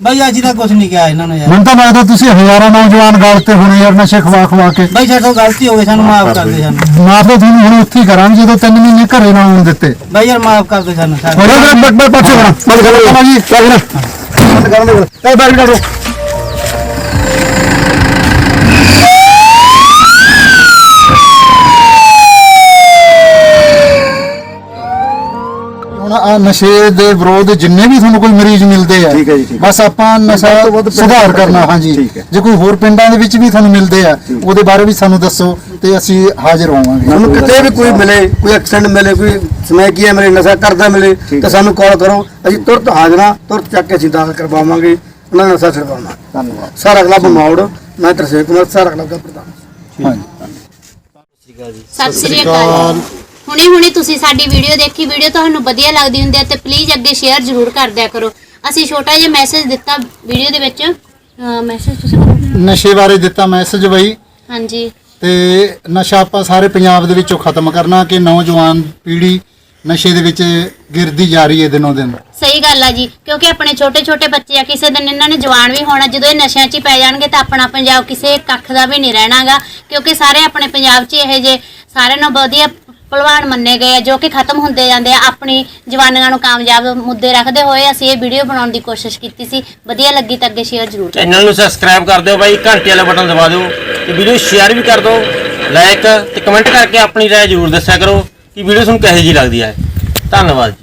ਬਾਈ ਅੱਜ ਦਾ ਕੁਝ ਨਹੀਂ ਕਿਹਾ ਇਹਨਾਂ ਨੇ ਯਾਰ। ਮੈਨੂੰ ਤਾਂ ਲੱਗਦਾ ਤੁਸੀਂ ਹਜ਼ਾਰਾਂ ਨੌਜਵਾਨ ਗਲ ਤੇ ਹੋਣੇ ਯਾਰ ਨਸ਼ੇ ਖਵਾ ਖਵਾ ਕੇ। ਬਾਈ ਸਾਡੋ ਗਲਤੀ ਹੋ ਗਈ ਸਾਨੂੰ ਮਾਫ ਕਰ ਦੇ ਸਾਨੂੰ। ਮਾਫ ਤਾਂ ਤੁਹਾਨੂੰ ਹੁਣ ਉੱਥੇ ਹੀ ਕਰਾਂਗੇ ਜਦੋਂ ਤਿੰਨ ਮਹੀਨੇ ਘਰੇ ਨਾ ਆਉਣ ਦਿੱਤੇ। ਬਾਈ ਯਾਰ ਮਾਫ ਕਰ ਦੇ ਸਾਨੂੰ ਬੜ ਬੜ ਬੜ ਬੰਦ ਕਰੋ ਜੀ ਚੱਲ ਬੰਦ ਕਰਨ ਦੇ ਇਹ ਬੈਠ ਕਰੋ ਹੁਣ ਆ ਨਸ਼ੇ ਦੇ ਵਿਰੋਧ ਜਿੰਨੇ ਵੀ ਤੁਹਾਨੂੰ ਕੋਈ ਮਰੀਜ਼ ਮਿਲਦੇ ਆ ਠੀਕ ਹੈ ਜੀ, ਠੀਕ ਹੈ। ਬਸ ਆਪਾਂ ਨਸ਼ਾ ਵੱਧ ਤੋਂ ਵੱਧ ਪਿੰਡ ਸੁਧਾਰ ਕਰਨਾ ਹਾਂਜੀ। ਠੀਕ ਹੈ। ਜੇ ਕੋਈ ਹੋਰ ਪਿੰਡਾਂ ਦੇ ਵਿੱਚ ਵੀ ਤੁਹਾਨੂੰ ਮਿਲਦੇ ਆ ਉਹਦੇ ਬਾਰੇ ਵੀ ਸਾਨੂੰ ਦੱਸੋ ਤੇ ਅਸੀਂ ਹਾਜ਼ਰ ਹੋਵਾਂਗੇ। ਸਾਨੂੰ ਕਿਤੇ ਵੀ ਕੋਈ ਮਿਲੇ ਕੋਈ ਐਕਸੀਡੈਂਟ ਮਿਲੇ ਕੋਈ ਸਮੈ ਕੀ ਹੈ ਮੇਰੇ ਨਸ਼ਾ ਕਰਦਾ ਮਿਲੇ ਤਾਂ ਸਾਨੂੰ ਕਾਲ ਕਰੋ। ਅਸੀਂ ਤੁਰਤ ਹਾਜ਼ਰਾਂ ਤੁਰਤ ਚੱਕ ਕੇ ਅਸੀਂ ਦਾਖਲ ਕਰਵਾਵਾਂਗੇ। ਉਹਨਾਂ ਦਾ ਨਸ਼ਾ ਛਡਵਾਉਣਾ। ਧੰਨਵਾਦ। ਸਾਰਾ ਕਲੱਬ ਮੌੜ ਮੈਂ ਤਰਸੇਮ ਕੁਮਾਰ ਸਾਰਾ ਕਲੱਬ ਦਾ ਪ੍ਰਧਾਨ। ਹਾਂਜੀ। ਸਤਿ ਸ੍ਰੀ ਅਕਾਲ। ਹੁਣੇ ਹੁਣੇ ਤੁਸੀਂ ਸਾਡੀ ਵੀਡੀਓ ਦੇਖੀ ਵੀਡੀਓ ਤੁਹਾਨੂੰ ਵਧੀਆ ਲੱਗਦੀ ਹੁੰਦੀ ਹੈ ਤੇ ਪਲੀਜ਼ ਅੱਗੇ ਸ਼ੇਅਰ ਜ਼ਰੂਰ ਕਰ ਦਿਆ ਕਰੋ। ਅਸੀਂ ਛੋਟਾ ਜਿਹਾ ਮੈਸੇਜ ਦਿੱਤਾ ਵੀਡੀਓ ਦੇ ਵਿੱਚ। ਮੈਸੇਜ ਤੁਸੀਂ। ਨਸ਼ੇ ਬਾਰੇ ਦਿੱਤਾ ਮੈਸੇਜ ਬਈ। ਹਾਂਜੀ। ਤੇ ਨਸ਼ਾ ਆਪਾਂ ਸਾਰੇ ਪੰਜਾਬ ਦੇ ਵਿੱਚੋਂ ਖਤਮ ਕਰਨਾ ਕਿ ਨੌਜਵਾਨ ਪੀੜ੍ਹੀ ਨਸ਼ੇ ਦੇ ਵਿੱਚ ਗਿਰਦੀ ਜਾ ਰਹੀ ਹੈ ਦਿਨੋਂ ਦਿਨ। ਸਹੀ ਗੱਲ ਆ ਜੀ ਕਿਉਂਕਿ ਆਪਣੇ ਛੋਟੇ ਛੋਟੇ ਬੱਚੇ ਆ ਕਿਸੇ ਦਿਨ ਇਹਨਾਂ ਨੇ ਜਵਾਨ ਵੀ ਹੋਣਾ ਜਦੋਂ ਇਹ ਨਸ਼ਿਆਂ 'ਚ ਹੀ ਪੈ ਜਾਣਗੇ ਤਾਂ ਆਪਣਾ ਪੰਜਾਬ ਕਿਸੇ ਕੱਖ ਦਾ ਵੀ ਨਹੀਂ ਰਹਿਣਾਗਾ ਕਿਉਂਕਿ ਸਾਰੇ ਆਪਣੇ ਪੰਜਾਬ 'ਚ ਇਹ ਜੇ ਸਾਰਿਆਂ ਨਾਲੋਂ ਵਧੀਆ ਭਲਵਾਨ ਮੰਨੇ ਗਏ ਆ, ਜੋ ਕਿ ਖਤਮ ਹੁੰਦੇ ਜਾਂਦੇ ਆ। ਆਪਣੀ ਜਵਾਨਾਂ ਨੂੰ ਕਾਮਯਾਬ ਮੁੱਦੇ ਰੱਖਦੇ ਹੋਏ ਅਸੀਂ ਇਹ ਵੀਡੀਓ ਬਣਾਉਣ ਦੀ ਕੋਸ਼ਿਸ਼ ਕੀਤੀ ਸੀ। ਵਧੀਆ ਲੱਗੀ ਤਾਂ ਅੱਗੇ ਸ਼ੇਅਰ ਜ਼ਰੂਰ ਕਰੋ ਚੈਨਲ ਨੂੰ ਸਬਸਕ੍ਰਾਈਬ ਕਰ ਦਿਓ ਬਾਈ, ਘੰਟੇ ਵਾਲਾ ਬਟਨ ਦਬਾ ਦਿਓ ਤੇ ਵੀਡੀਓ ਸ਼ੇਅਰ ਵੀ ਕਰ ਦਿਓ ਲਾਈਕ ਤੇ ਕਮੈਂਟ ਕਰਕੇ ਆਪਣੀ ਰਾਏ ਜ਼ਰੂਰ ਦੱਸਿਆ ਕਰੋ ਕਿ ਵੀਡੀਓ ਤੁਹਾਨੂੰ ਕਿਹੋ ਜਿਹੀ ਲੱਗਦੀ ਹੈ। ਧੰਨਵਾਦ